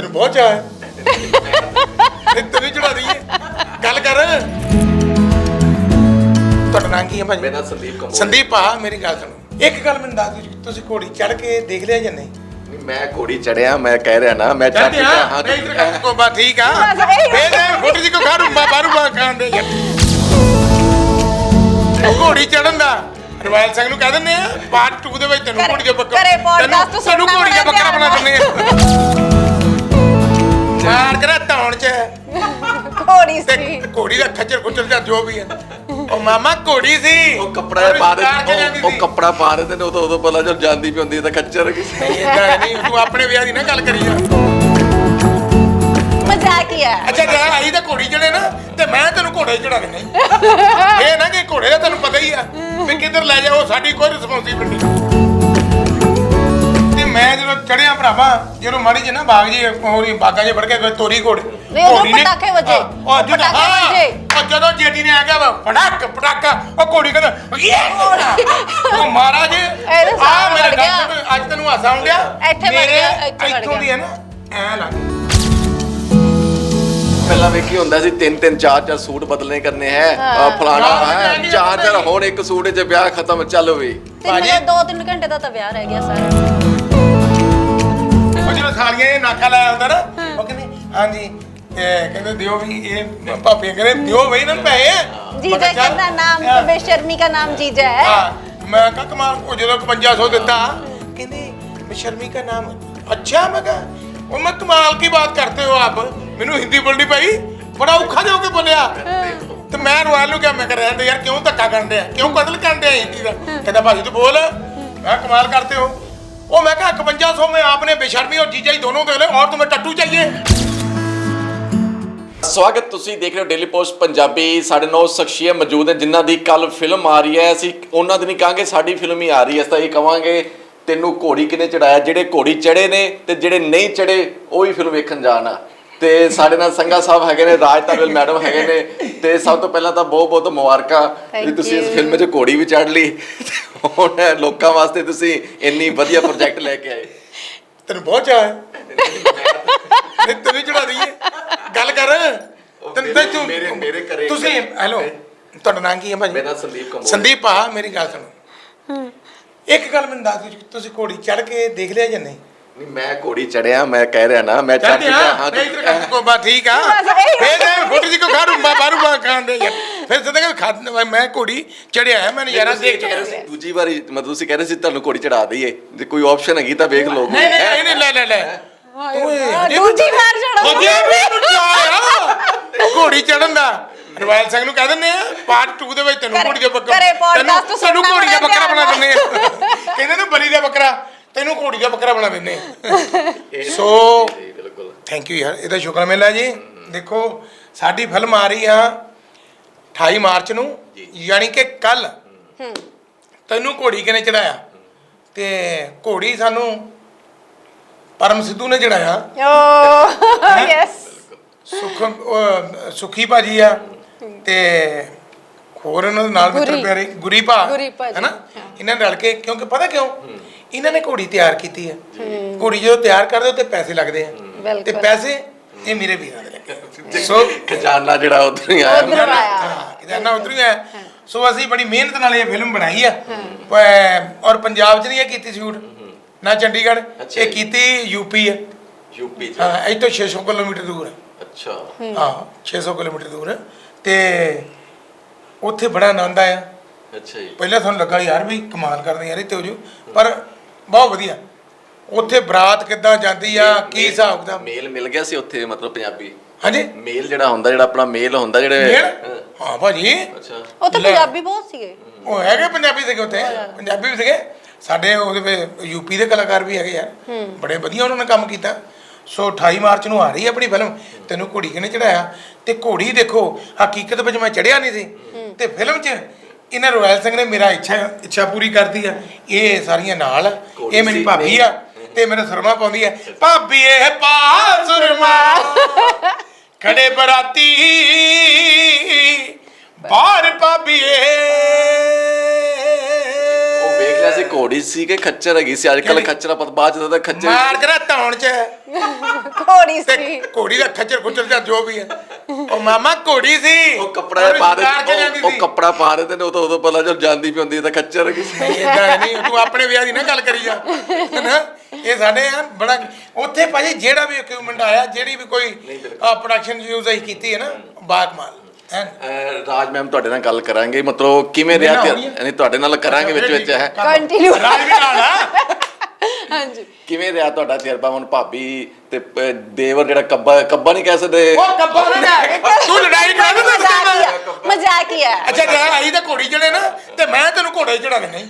ਤੈਨੂੰ ਬਹੁਤ ਚਾਹ ਹੈ। ਤੇ ਤੈਨੂੰ ਚੜਾ ਦਈਏ। ਗੱਲ ਕਰ। ਤੁਹਾਡਾ ਨਾਂ ਕੀ ਹੈ ਭਾਜੀ? ਮੇਰਾ ਸੰਦੀਪ ਕੰਬੋਜ ਸੰਦੀਪ ਆ ਮੇਰੀ ਗੱਲ ਸੁਣੋ। ਇੱਕ ਗੱਲ ਮੈਨੂੰ ਦੱਸ ਦਿਓ ਤੁਸੀਂ ਘੋੜੀ ਚੜ ਕੇ ਦੇਖ ਲਿਆ ਜਾਂ ਨਹੀਂ? ਨਹੀਂ, ਮੈਂ ਘੋੜੀ ਚੜਿਆ ਮੈਂ ਕਹਿ ਰਿਹਾ ਨਾ ਮੈਂ ਚੜ ਚੁੱਕਿਆ ਆ ਹਾਂ ਇਧਰ ਕਰ ਕੋ ਬਾ ਠੀਕ ਆ? ਇਹੀ ਫੇਰ ਇਹ ਫੁੱਟ ਜੀ ਕੋ ਖਾਰੂ ਬਾ ਬਾਰੂ ਬਾ ਖਾਂਦੇ ਘੋੜੀ ਚੜਨ ਦਾ ਰਵਾਇਲ ਸਿੰਘ ਨੂੰ ਕਹਿ ਦਿੰਦੇ ਆ ਪਾਰਟ 2 ਦੇ ਵਿੱਚ ਤੈਨੂੰ ਘੋੜੀ ਦਾ ਬੱਕਰਾ ਤੈਨੂੰ- ਘੋੜੀ ਦਾ ਬੱਕਰਾ ਬਣਾ ਦਿੰਦੇ ਆ। ਮਾਰ ਕਰਾ ਤੌਣ ਚ। ਘੋੜੀ ਤੇ ਸੀ। ਘੋੜੀ ਦਾ ਖੱਚਰ ਖੁੱਚਰ ਜਾਂ ਜੋ ਵੀ ਹੈ ਉਹ ਮਾਮਾ ਘੋੜੀ ਸੀ। ਉਹ ਕੱਪੜਾ ਪਾ ਦੇ ਕੇ ਜਾਂਦੀ ਉਹ- ਸੀ। ਕੱਪੜਾ ਪਾ ਦੇ ਤੇ ਉਦੋਂ ਉਦੋਂ ਪਤਾ ਜਦ ਜਾਂਦੀ ਪਈ ਹੁੰਦੀ ਹੈ ਤਾਂ ਖੱਚਰ ਕਿਸੇ ਨਹੀਂ ਏਦਾਂ ਨਹੀਂ ਤੂੰ ਆਪਣੇ ਵਿਆਹ ਦੀ ਨਾ ਗੱਲ ਕਰੀ ਜਾ। ਮਜ਼ਾਕ ਹੀ ਹੈ ਅੱਛਾ ਜੇ ਆਈ ਤਾਂ ਘੋੜੀ ਚੜੇ ਨਾ ਤੇ ਮੈਂ ਤੈਨੂੰ ਘੋੜੇ ਚੜਾ ਦਿੰਦਾ ਈ। ਇਹ ਨਾ ਕਿ ਘੋੜੇ ਦਾ ਤੈਨੂੰ ਪਤਾ ਹੀ ਆ ਵੀ ਕਿੱਧਰ ਲੈ ਜਾ ਉਹ ਸਾਡੀ ਕੋਈ ਰਿਸਪੌਂਸਿਬਿਲਟੀ ਮੈਂ ਜਦੋਂ ਚੜਿਆ ਭਰਾਵਾ ਜਦੋਂ ਮਾੜੀ ਜੀ ਨਾ ਬਾਗ ਜੀ ਹੋਰੀ ਬਾਗਾਂ 'ਚ ਵੜ ਕੇ ਕੋਈ ਤੋਰੀ ਘੋੜੀ ਨਹੀਂ, ਉਦੋਂ ਘੋੜੀ ਨੇ- ਪਟਾਕੇ ਵੱਜੇ। ਹਾਂ, ਉਹ ਜਦੋਂ ਪਟਾਕੇ ਹਾਂ, ਵੱਜੇ। ਉਹ ਜਦੋਂ ਜੇਟੀ ਨੇ ਆ ਗਿਆ ਵਾ ਫੜਾਕ ਪਟਾਕਾ ਉਹ ਘੋੜੀ ਕਹਿੰਦਾ ਇਹ ਉਹ ਮਹਾਰਾਜ ਇਹਦੇ ਆ ਸਾਹਮਣੇ ਮੇਰੇ ਵੜ ਗਿਆ। ਗੱਲ ਤੋਂ ਅੱਜ ਤੈਨੂੰ ਹਾਸਾ ਆਉਂਦਿਆ ਇੱਥੇ ਵੜ ਗਿਆ, ਇੱਥੇ ਵੜ ਇੱਥੋਂ ਗਿਆ। ਦੀ ਹੈ ਨਾ ਐ ਲੱਗ ਪਹਿਲਾਂ ਵੇਖੀ ਹੁੰਦਾ ਸੀ ਤਿੰਨ ਤਿੰਨ ਚਾਰ ਚਾਰ ਸੂਟ ਬਦਲਨੇ ਕਰਨੇ ਹੈ ਫਲਾਣਾ ਹੈ ਮੈਂ ਨਹੀਂ ਚਾਰ ਚਾਰ ਹੁਣ ਇੱਕ ਸੂਟ 'ਚ ਵਿਆਹ ਖਤਮ ਚੱਲ ਵੀ ਤਿੰਨ ਭਾਜੀ। ਜਾਂ ਦੋ ਤਿੰਨ ਘੰਟੇ ਦਾ ਤਾਂ ਵਿਆਹ ਰਹਿ ਗਿਆ ਸਾਰਾ ਸਾਲੀਆਂ ਇਹ ਨਾਕਾ ਲਾਇਆ ਹੁੰਦਾ ਨਾ ਉਹ ਕਹਿੰਦੇ ਹਾਂਜੀ ਇਹ ਕਹਿੰਦੇ ਦਿਓ ਵੀ ਇਹ ਭਾਪੀਆਂ ਕਹਿੰਦੇ ਦਿਓ ਬਈ ਇਹਨਾਂ ਨੂੰ ਪੈਸੇ जीजा ਮੈਂ ਕਿਹਾ का नाम ਹਾਂ। बेशर्मी का नाम जीजा है ਹਾਂ ਮੈਂ ਕਹਾ ਕਮਾਲ ਉਹ ਜਦੋਂ 5500 ਦਿੱਤਾ ਕਹਿੰਦੇ ਬਸ਼ਰਮੀ ਦਾ ਨਾਮ ਅੱਛਾ ਮੈਂ ਕਹਾ ਉਹ ਮੈਂ ਕਮਾਲ ਕੀ ਬਾਤ ਕਰਤੇ ਹੋ ਆਪ ਮੈਨੂੰ ਹਿੰਦੀ ਬੋਲਣੀ ਪਈ ਬੜਾ ਔਖਾ ਜਿਹਾ ਹੋ ਕੇ ਬੋਲਿਆ ਤੇ ਮੈਂ ਰੋਇਲ ਨੂੰ ਕਿਹਾ ਮੈਂ ਕਰ ਰਿਹਾ ਯਾਰ ਕਿਉਂ ਧੱਕਾ ਕਰਨ ਡਿਆ ਕਿਉਂ ਕਤਲ ਕਰਨ ਡਿਆ ਹਿੰਦੀ ਦਾ ਕਹਿੰਦਾ ਭਾਜੀ ਤੂੰ ਬੋਲ ਮੈਂ ਕਮਾਲ ਕਰਤੇ ਹੋ ਉਹ ਮੈਂ ਕਹਾ 5500 में आपने बेशर्मी और जीजा ही दोनों दे ले और तुम्हें टट्टू चाहिए ਸਵਾਗਤ ਤੁਸੀਂ ਦੇਖ ਰਹੇ ਹੋ ਡੇਲੀ ਪੋਸਟ ਪੰਜਾਬੀ ਸਾਡੇ ਨਾਲ ਉਹ ਸ਼ਖਸੀਅਤ ਮੌਜੂਦ ਹੈ ਜਿਨ੍ਹਾਂ ਦੀ ਕੱਲ ਫਿਲਮ ਆ ਰਹੀ ਹੈ ਅਸੀਂ ਉਹਨਾਂ ਦੀ ਨਹੀਂ ਕਹਾਂਗੇ ਸਾਡੀ ਫਿਲਮ ਹੀ ਆ ਰਹੀ ਹੈ ਅਸੀਂ ਤਾਂ ਇਹ ਕਵਾਂਗੇ ਤੈਨੂੰ ਘੋੜੀ ਕਿਨੇ ਚੜਾਇਆ ਜਿਹੜੇ ਘੋੜੀ ਚੜੇ ਨੇ ਤੇ ਜਿਹੜੇ ਨਹੀਂ ਚੜੇ ਉਹ ਹੀ ਫਿਲਮ ਵੇਖਣ ਜਾਣਾ ਤੇ ਸਾਡੇ ਨਾਲ ਸੰਗਾ ਸਾਹਿਬ ਹੈਗੇ ਨੇ ਰਾਜ ਤਾਰਵਲ ਮੈਡਮ ਹੈਗੇ ਨੇ ਤੇ ਸਭ ਤੋਂ ਪਹਿਲਾਂ ਤਾਂ ਬਹੁਤ ਬਹੁਤ ਮੁਬਾਰਕਾਂ ਵੀ ਤੁਸੀਂ ਇਸ. ਫਿਲਮ 'ਚ ਘੋੜੀ ਵੀ ਚੜ ਲਈ। ਹੁਣ ਲੋਕਾਂ ਵਾਸਤੇ ਤੁਸੀਂ ਇੰਨੀ ਵਧੀਆ ਪ੍ਰੋਜੈਕਟ ਲੈ ਕੇ ਆਏ। ਤੈਨੂੰ ਬਹੁਤ ਚਾਹ ਹੈ। ਨਹੀਂ ਤੈਨੂੰ ਚੜਾ ਦਈਏ। ਗੱਲ ਕਰ। ਤੈਨੂੰ ਤੇ ਤੂੰ ਮੇਰੇ- ਮੇਰੇ ਘਰੇ- ਤੁਸੀਂ ਹੈਲੋ ਤੁਹਾਡਾ ਨਾਂ ਕੀ ਹੈ ਭਾਜੀ? ਮੇਰਾ ਸੰਦੀਪ ਕੰਬੋਜ ਸੰਦੀਪ ਆ ਮੇਰੀ ਗੱਲ ਸੁਣੋ। ਇੱਕ ਗੱਲ ਮੈਨੂੰ ਦੱਸ ਦਿਓ ਤੁਸੀਂ ਘੋੜੀ ਚੜ ਕੇ ਦੇਖ ਲਿਆ ਜਾਂ ਨਹੀਂ? ਨਹੀਂ ਮੈਂ ਘੋੜੀ ਚੜਿਆ ਮੈਂ ਕਹਿ ਰਿਹਾ ਨਾ ਮੈਂ ਚੜ ਚੜਦੇ ਚੁੱਕਿਆ ਹਾਂ ਮੈਂ ਇਧਰ ਕਰ ਕੋ ਬਾ ਠੀਕ ਆ। ਬਸ ਇਹੀ ਫੇਰ ਇਹ ਫੁੱਟ ਜੀ ਕੋ ਖਾਰੂ ਬਾ ਬਾਰੂ ਬਾ ਖਾਂਦੇ ਯਾਰ। ਫਿਰ ਸਦਾ ਕਿ ਖਾਦ ਮੈਂ ਘੋੜੀ ਚੜਿਆ ਹੈ ਮੈਂ ਨਜ਼ਾਰਾ ਦੇਖ ਚੁੱਕਿਆ ਸੀ ਦੂਜੀ ਵਾਰੀ ਮਤਲਬ ਤੁਸੀਂ ਕਹਿ ਰਹੇ ਸੀ ਤੁਹਾਨੂੰ ਘੋੜੀ ਚੜਾ ਦਈਏ। ਜੇ ਕੋਈ ਆਪਸ਼ਨ ਹੈਗੀ ਤਾਂ ਵੇਖ ਲਓ। ਨਹੀਂ ਨਹੀਂ ਨਹੀਂ, ਨਹੀਂ ਲੈ ਲੈ ਤੂੰ ਦੂਜੀ ਵਾਰ ਚੜ੍ਹੋ। ਵੀ ਚਾਅ ਆ ਘੋੜੀ ਚੜਨ ਦਾ। ਰਵਾਇਲ ਸਿੰਘ ਨੂੰ ਕਹਿ ਦਿੰਦੇ ਆ ਪਾਰਟ 2 ਦੇ ਵਿੱਚ ਤੈਨੂੰ ਘਰੇ- ਘੋੜੀ ਦਾ ਬੱਕਰਾ ਘਰੇ podcast ਤੈਨੂੰ- ਘੋੜੀ ਦਾ ਬੱਕਰਾ ਬਣਾ ਦਿੰਦੇ ਆ। ਕਹਿੰਦੇ ਨੇ ਬਲੀ ਦਾ ਬੱਕਰਾ। ਤੈਨੂੰ ਘੋੜੀ ਦਾ ਬੱਕਰਾ ਬਣਾ ਦਿੰਦੇ ਆ ਸੋ ਬਿਲਕੁਲ। ਥੈਂਕ ਯੂ ਯਾਰ ਇਹਦਾ ਸ਼ੁਕਰ ਮਿਲਿਆ ਜੀ। ਦੇਖੋ ਸਾਡੀ ਫਿਲਮ ਆ ਰਹੀ ਆ 28 ਮਾਰਚ ਨੂੰ ਯਾਨੀ ਕਿ ਕੱਲ ਤੈਨੂੰ ਘੋੜੀ ਕਿਨੇ ਚੜਾਇਆ ਤੇ ਘੋੜੀ ਸਾਨੂੰ ਪਰਮ ਸਿੱਧੂ ਨੇ ਚੜਾਇਆ ਓ ਯੈਸ ਸੁਖ ਸੁਖੀ ਭਾਜੀ ਆ। ਤੇ ਹੋਰ ਉਹਨਾਂ ਦੇ ਨਾਲ ਮਿੱਤਰ ਗੁਰੀ। ਪਿਆਰੇ ਗੁਰੀ ਭਾ ਹੈਨਾ। ਇਹਨਾਂ ਨੇ ਰਲ ਕੇ ਕਿਉਂਕਿ ਪਤਾ ਕਿਉਂ? ਇਹਨਾਂ ਨੇ ਘੋੜੀ ਤਿਆਰ ਕੀਤੀ ਹੈ। ਘੋੜੀ ਜਦੋਂ ਤਿਆਰ ਕਰਦੇ ਉਹ ਤੇ ਪੈਸੇ ਲੱਗਦੇ ਆ। ਤੇ। ਪੈਸੇ ਇਹ ਮੇਰੇ ਵੀਰਾਂ ਦੇ ਲੱਗੇ ਸੋ ਖਜ਼ਾਨਾ ਜਿਹੜਾ ਉਧਰ ਹੀ ਆਇਆ। ਉੱਧਰੋਂ ਆਇਆ। ਕਿਦਾਨਾ ਉਧਰ ਹੀ ਹੈ। ਸੋ ਅਸੀਂ ਬੜੀ ਮਿਹਨਤ ਨਾਲ ਇਹ ਫਿਲਮ ਬਣਾਈ ਆ। ਔਰ ਪੰਜਾਬ 'ਚ ਨਹੀਂ ਇਹ ਕੀਤੀ ਸ਼ੂਟ। ਨਾ ਚੰਡੀਗੜ੍ਹ ਇਹ। ਕੀਤੀ ਯੂਪੀ ਹੈ ਯੂਪੀ ਚ। ਹਾਂ ਇੱਥੋਂ 600 ਕਿਲੋਮੀਟਰ ਦੂਰ ਹੈ ਅੱਛਾ। ਹਾਂ। 600 ਕਿਲੋਮੀਟਰ ਦੂਰ ਹੈ ਤੇ ਉੱਥੇ ਬੜਾ ਆਨੰਦ ਆਇਆ। ਅੱਛਾ ਜੀ। ਪਹਿਲਾਂ ਸਾਨੂੰ ਲੱਗਾ ਯਾਰ ਵੀ ਕਮਾਲ ਕਰਦੇ ਯਾਰ ਇੱਥੇ ਹੋ ਜੂ। ਪਰ ਬਹੁਤ ਵਧੀਆ। ਉੱਥੇ ਬਰਾਤ ਕਿੱਦਾਂ ਜਾਂਦੀ ਆ ਕੀ ਹਿਸਾਬ ਦਾ ਮੇਲ ਮਿਲ ਗਿਆ ਸੀ ਉੱਥੇ ਮਤਲਬ ਪੰਜਾਬੀ। ਹਾਂਜੀ? ਮੇਲ ਜਿਹੜਾ ਹੁੰਦਾ ਜਿਹੜਾ ਆਪਣਾ ਮੇਲ ਹੁੰਦਾ ਜਿਹੜੇ ਮੇਲ? ਹਾਂ, ਹਾਂ ਭਾਜੀ। ਅੱਛਾ। ਉਹ ਤਾਂ ਲੈ। ਪੰਜਾਬੀ ਬਹੁਤ ਸੀਗੇ। ਉਹ ਹੈਗੇ ਪੰਜਾਬੀ ਸੀਗੇ ਉੱਥੇ। ਪੰਜਾਬੀ ਵੀ ਸੀਗੇ। ਸਾਡੇ ਉਹਦੇ ਵਿੱਚ ਯੂਪੀ ਦੇ ਕਲਾਕਾਰ ਵੀ ਹੈਗੇ ਯਾਰ ਬੜੇ ਵਧੀਆ ਉਹਨਾਂ ਨੇ ਕੰਮ ਕੀਤਾ। ਸੋ 28 ਮਾਰਚ ਨੂੰ ਆ ਰਹੀ ਹੈ ਆਪਣੀ ਫਿਲਮ। ਤੈਨੂੰ ਘੋੜੀ ਕਿਨੇ ਚੜਾਇਆ ਤੇ ਘੋੜੀ ਦੇਖੋ ਹਕੀਕਤ ਵਿੱਚ ਮੈਂ ਚੜਿਆ ਨਹੀਂ ਸੀ। ਤੇ ਫਿਲਮ 'ਚ ਇਹਨਾਂ ਰੋਇਲ ਸਿੰਘ ਨੇ ਮੇਰਾ ਇੱਛਾ ਇੱਛਾ ਪੂਰੀ ਕਰਦੀ ਆ। ਇਹ ਸਾਰੀਆਂ ਨਾਲ ਆ। ਘੋੜੀ ਇਹ ਮੇਰੀ ਭਾਬੀ। ਆ ਤੇ ਮੇਰਾ ਸੁਰਮਾ ਪਾਉਂਦੀ ਹੈ ਭਾਬੀ ਇਹ ਪਾ ਸੁਰਮਾ। ਖੜੇ ਬਰਾਤੀ। ਬਾਹਰ ਭਾਬੀ ਇਹ ਉਹ ਵੇਖ ਲਿਆ ਸੀ ਘੋੜੀ ਸੀ ਕਿ ਖੱਚਰ ਹੈਗੀ ਸੀ? ਅੱਜ ਕੱਲ? ਖੱਚਰਾ ਪਤ ਬਾਅਦ ਚ ਤਾਂ ਖੱਚਰ ਮਾਰ ਕੇ ਨਾ ਧੌਣ ਚ ਘੋੜੀ ਤੇ ਸੀ। ਘੋੜੀ ਦਾ ਖੱਚਰ ਖੁੱਚਰ ਜਾਂ ਜੋ ਵੀ ਹੈ ਉਹ ਮਾਮਾ ਘੋੜੀ ਸੀ। ਉਹ ਕੱਪੜਾ ਪਾ ਦੇ ਕੇ ਜਾਂਦੀ ਉਹ- ਸੀ। ਕੱਪੜਾ ਪਾ ਦੇ ਤੇ ਉਹ ਤਾਂ ਉਦੋਂ ਪਤਾ ਜਦ ਜਾਂਦੀ ਪਈ ਹੁੰਦੀ ਹੈ ਤਾਂ ਖੱਚਰ ਹੈਗੀ ਸੀ ਨਹੀਂ ਏਦਾਂ ਨਹੀਂ ਤੂੰ ਆਪਣੇ ਵਿਆਹ ਦੀ ਨਾ ਗੱਲ ਕਰੀ ਜਾ। ਨਾ? ਇਹ ਸਾਡੇ ਆ ਬੜਾ ਉੱਥੇ ਭਾਜੀ ਜਿਹੜਾ ਵੀ ਇਕਵਿਪਮੈਂਟ ਆਇਆ ਜਿਹੜੀ ਵੀ ਕੋਈ ਪ੍ਰੋਡਕਸ਼ਨ ਯੂਜ਼ ਅਸੀਂ ਕੀਤੀ ਹੈ ਨਾ ਬਾਗਮਾਲ ਹੈ? ਅਹ ਰਾਜ ਮੈਮ ਤੁਹਾਡੇ ਨਾਲ ਗੱਲ ਕਰਾਂਗੇ ਮਤਲਬ ਕਿਵੇਂ ਰਿਹਾ ਤੇ ਹੋਣੀ ਹੈ? ਯਾਨੀ ਤੁਹਾਡੇ ਨਾਲ ਕਰਾਂਗੇ ਵਿੱਚ ਵਿੱਚ ਹੈ। Continue. ਰਾਜ ਵੀ ਨਾਲ ਆ। ਹਾਂਜੀ। ਕਿਵੇਂ ਰਿਹਾ ਤੁਹਾਡਾ ਤਜਰਬਾ? ਹੁਣ ਭਾਬੀ ਤੇ ਪ- ਦੇਵਰ ਜਿਹੜਾ ਕੱਬਾ ਕੱਬਾ ਨਹੀਂ ਕਹਿ ਸਕਦੇ? ਉਹ ਕੱਬਾ ਨਾ ਤੂੰ ਲੜਾਈ ਕਰਾ ਦੇ ਮਜ਼ਾਕੀਆ ਮਜ਼ਾਕੀਆ ਅੱਛਾ ਜੇ ਆਈ ਤਾਂ ਘੋੜੀ ਚੜੇ ਨਾ ਤੇ ਮੈਂ ਤੈਨੂੰ ਘੋੜੇ ਚੜਾ ਦੇਣਾ ਹੀ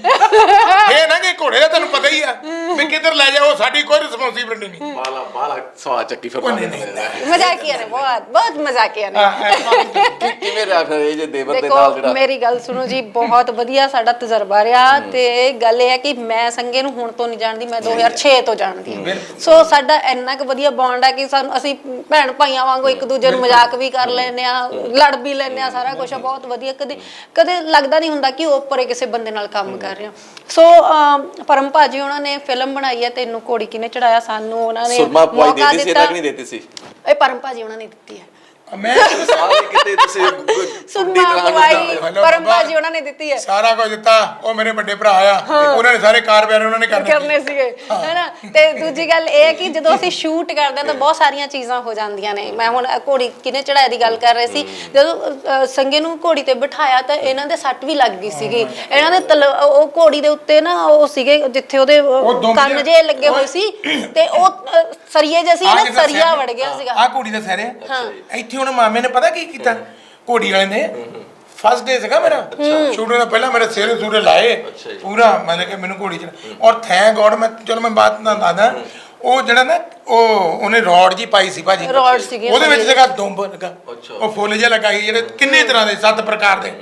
ਇਹ ਨਾ ਕਿ ਘੋੜੇ ਦਾ ਤੈਨੂੰ ਪਤਾ ਹੀ ਆ ਵੀ ਕਿੱਧਰ ਲੈ ਜਾਓ ਸਾਡੀ ਕੋਈ ਰਿਸਪੌਂਸਿਬਿਲਟੀ ਨਹੀਂ। ਬਾਲਾ ਬਾਲਾ ਸਵਾ ਚੱਕੀ ਫਿਰ ਉਹ ਨਹੀਂ, ਨਹੀਂ, ਮਜ਼ਾਕੀਆ ਨੇ ਬਹੁਤ ਬਹੁਤ ਮਜ਼ਾਕੀਆ ਨੇ। ਹਾਂ, ਇਹ ਕਿ- ਕਿਵੇਂ ਰਿਹਾ ਫਿਰ ਇਹ ਜੇ ਦੇਵਰ ਦੇ ਦੇਖੋ ਨਾਲ ਜਿਹੜਾ ਮੇਰੀ ਗੱਲ ਸੁਣੋ ਜੀ ਬਹੁਤ ਵਧੀਆ ਸਾਡਾ ਤਜਰਬਾ ਰਿਹਾ ਤੇ ਗੱਲ ਇਹ ਹੈ ਕਿ ਮੈਂ ਸੰਗੇ ਨੂੰ ਹੁਣ ਤੋਂ ਨਹੀਂ ਜਾਣਦੀ ਮੈਂ 2006 ਤੋਂ ਜਾਣਦੀ ਹਾਂ। ਸੋ ਸਾਡਾ ਇੰਨਾ ਕੁ ਵਧੀਆ ਬੌਂਡ ਹੈ ਕਿ ਸਾਨੂੰ ਅਸੀਂ ਭੈਣ ਭਾਈਆਂ ਵਾਂਗੂ ਇੱਕ ਦੂਜੇ ਨੂੰ ਮਜ਼ਾਕ ਵੀ ਕਰ ਲੈਂਦੇ ਆ ਲੜ ਵੀ ਲੈਂਦੇ ਆ ਸਾਰਾ ਕੁਝ ਬਹੁਤ ਵਧੀਆ। ਕਦੇ ਕਦੇ ਲੱਗਦਾ ਨਹੀਂ ਹੁੰਦਾ ਕਿ ਉਹ ਉੱਪਰੇ ਕਿਸੇ ਬੰਦੇ ਨਾਲ ਕੰਮ ਕਰ ਰਿਹਾ ਸੋ ਪਰਮ ਭਾਜੀ ਉਹਨਾਂ ਨੇ ਫਿਲਮ ਬਣਾਈ ਹੈ ਤੈਨੂੰ ਘੋੜੀ ਕਿਨੇ ਚੜਾਇਆ ਸਾਨੂੰ ਉਹਨਾਂ ਨੇ ਸੁਰਮਾ ਪਵਾਈ ਮੌਕਾ ਦੇਤੀ ਸੀ ਦਿੱਤਾ। ਇਹਨਾਂ ਕਿ ਨਹੀਂ ਦੇਤੀ ਸੀ? ਇਹ ਪਰਮ ਭਾਜੀ ਉਹਨਾਂ ਨੇ ਦਿੱਤੀ ਹੈ। ਮੈਂ ਸਾਰੇ ਕਿਤੇ ਤੁਸੀਂ ਕੁੰਡੀ ਸੁਰਮਾ ਤਰ੍ਹਾਂ ਪਵਾਈ ਹੈਲੋ, ਪਰਮ ਬਾਬਾ। ਭਾਜੀ ਉਹਨਾਂ ਨੇ ਦਿੱਤੀ ਹੈ। ਸਾਰਾ ਕੁਝ ਦਿੱਤਾ ਉਹ ਮੇਰੇ ਵੱਡੇ ਭਰਾ ਆ। ਉਹਨਾਂ ਨੇ ਸਾਰੇ ਕਾਰ ਪਿਆਰੇ ਉਹਨਾਂ ਨੇ ਕਰਨੇ ਕਰਨੇ ਸੀਗੇ ਹੈਨਾ? ਤੇ ਦੂਜੀ ਗੱਲ ਇਹ ਹੈ ਕਿ ਜਦੋਂ ਅਸੀਂ ਸ਼ੂਟ ਕਰਦੇ ਹਾਂ ਤਾਂ ਬਹੁਤ ਸਾਰੀਆਂ ਚੀਜ਼ਾਂ ਹੋ ਜਾਂਦੀਆਂ ਨੇ। ਮੈਂ ਹੁਣ ਅ, ਘੋੜੀ ਕਿਨੇ ਚੜਾਇਆ ਦੀ ਗੱਲ ਕਰ ਰਹੇ ਸੀ। ਜਦੋਂ ਅ, ਸੰਗੇ ਨੂੰ ਘੋੜੀ ਤੇ ਬਿਠਾਇਆ ਤਾਂ ਇਹਨਾਂ ਦੇ ਸੱਟ ਵੀ ਲੱਗ ਗਈ ਸੀਗੀ। ਇਹਨਾਂ ਦੇ ਤਲ- ਉਹ ਘੋੜੀ ਦੇ ਉੱਤੇ ਨਾ ਉਹ ਸੀਗੇ ਜਿੱਥੇ ਉਹਦੇ ਕੰਨ ਜੇ ਲੱਗੇ ਹੋਏ ਸੀ। ਤੇ ਉਹ ਸਰੀਏ ਜਿਹਾ ਸੀ ਨਾ ਸਰੀਆ ਸਿਰ- ਵੜ ਗਿਆ ਸੀਗਾ। ਆਹ ਕੁੜੀ ਦਾ ਸਿਰ ਹੈ। ਇੱਥੇ ਹੁਣ ਮਾਮੇ ਨੇ ਪਤਾ ਕੀ ਕੀਤਾ? ਘੋੜੀ ਵਾਲੇ ਨੇ ਫਸਟ ਡੇ ਸੀਗਾ ਮੇਰਾ। ਸ਼ੂਟਿੰਗ ਤੋਂ ਪਹਿਲਾਂ ਮੇਰੇ ਸਿਰ ਸੂਰੇ ਲਾਏ ਪੂਰਾ ਮਤਲਬ ਕਿ ਮੈਨੂੰ ਘੋੜੀ ਚ ਔਰ ਥੈਂਕ ਗੋਡ ਮੈਂ ਚਲੋ ਮੈਂ ਬਾਤ ਨਾ ਦੱਸਦਾ ਉਹ ਜਿਹੜਾ ਨਾ ਉਹ ਉਹਨੇ ਰੋਡ ਜੀ ਪਾਈ ਸੀ ਭਾਜੀ। ਰੋਡ ਸੀਗੀ ਉਹਦੇ। ਵਿੱਚ ਸੀਗਾ ਦੁੰਬ ਲੱਗਾ। ਉਹ ਫੁੱਲ ਜਿਹਾ ਲੱਗਾ ਸੀ ਜਿਹੜੇ ਕਿੰਨੇ ਤਰ੍ਹਾਂ ਦੇ ਸੱਤ ਪ੍ਰਕਾਰ ਦੇ।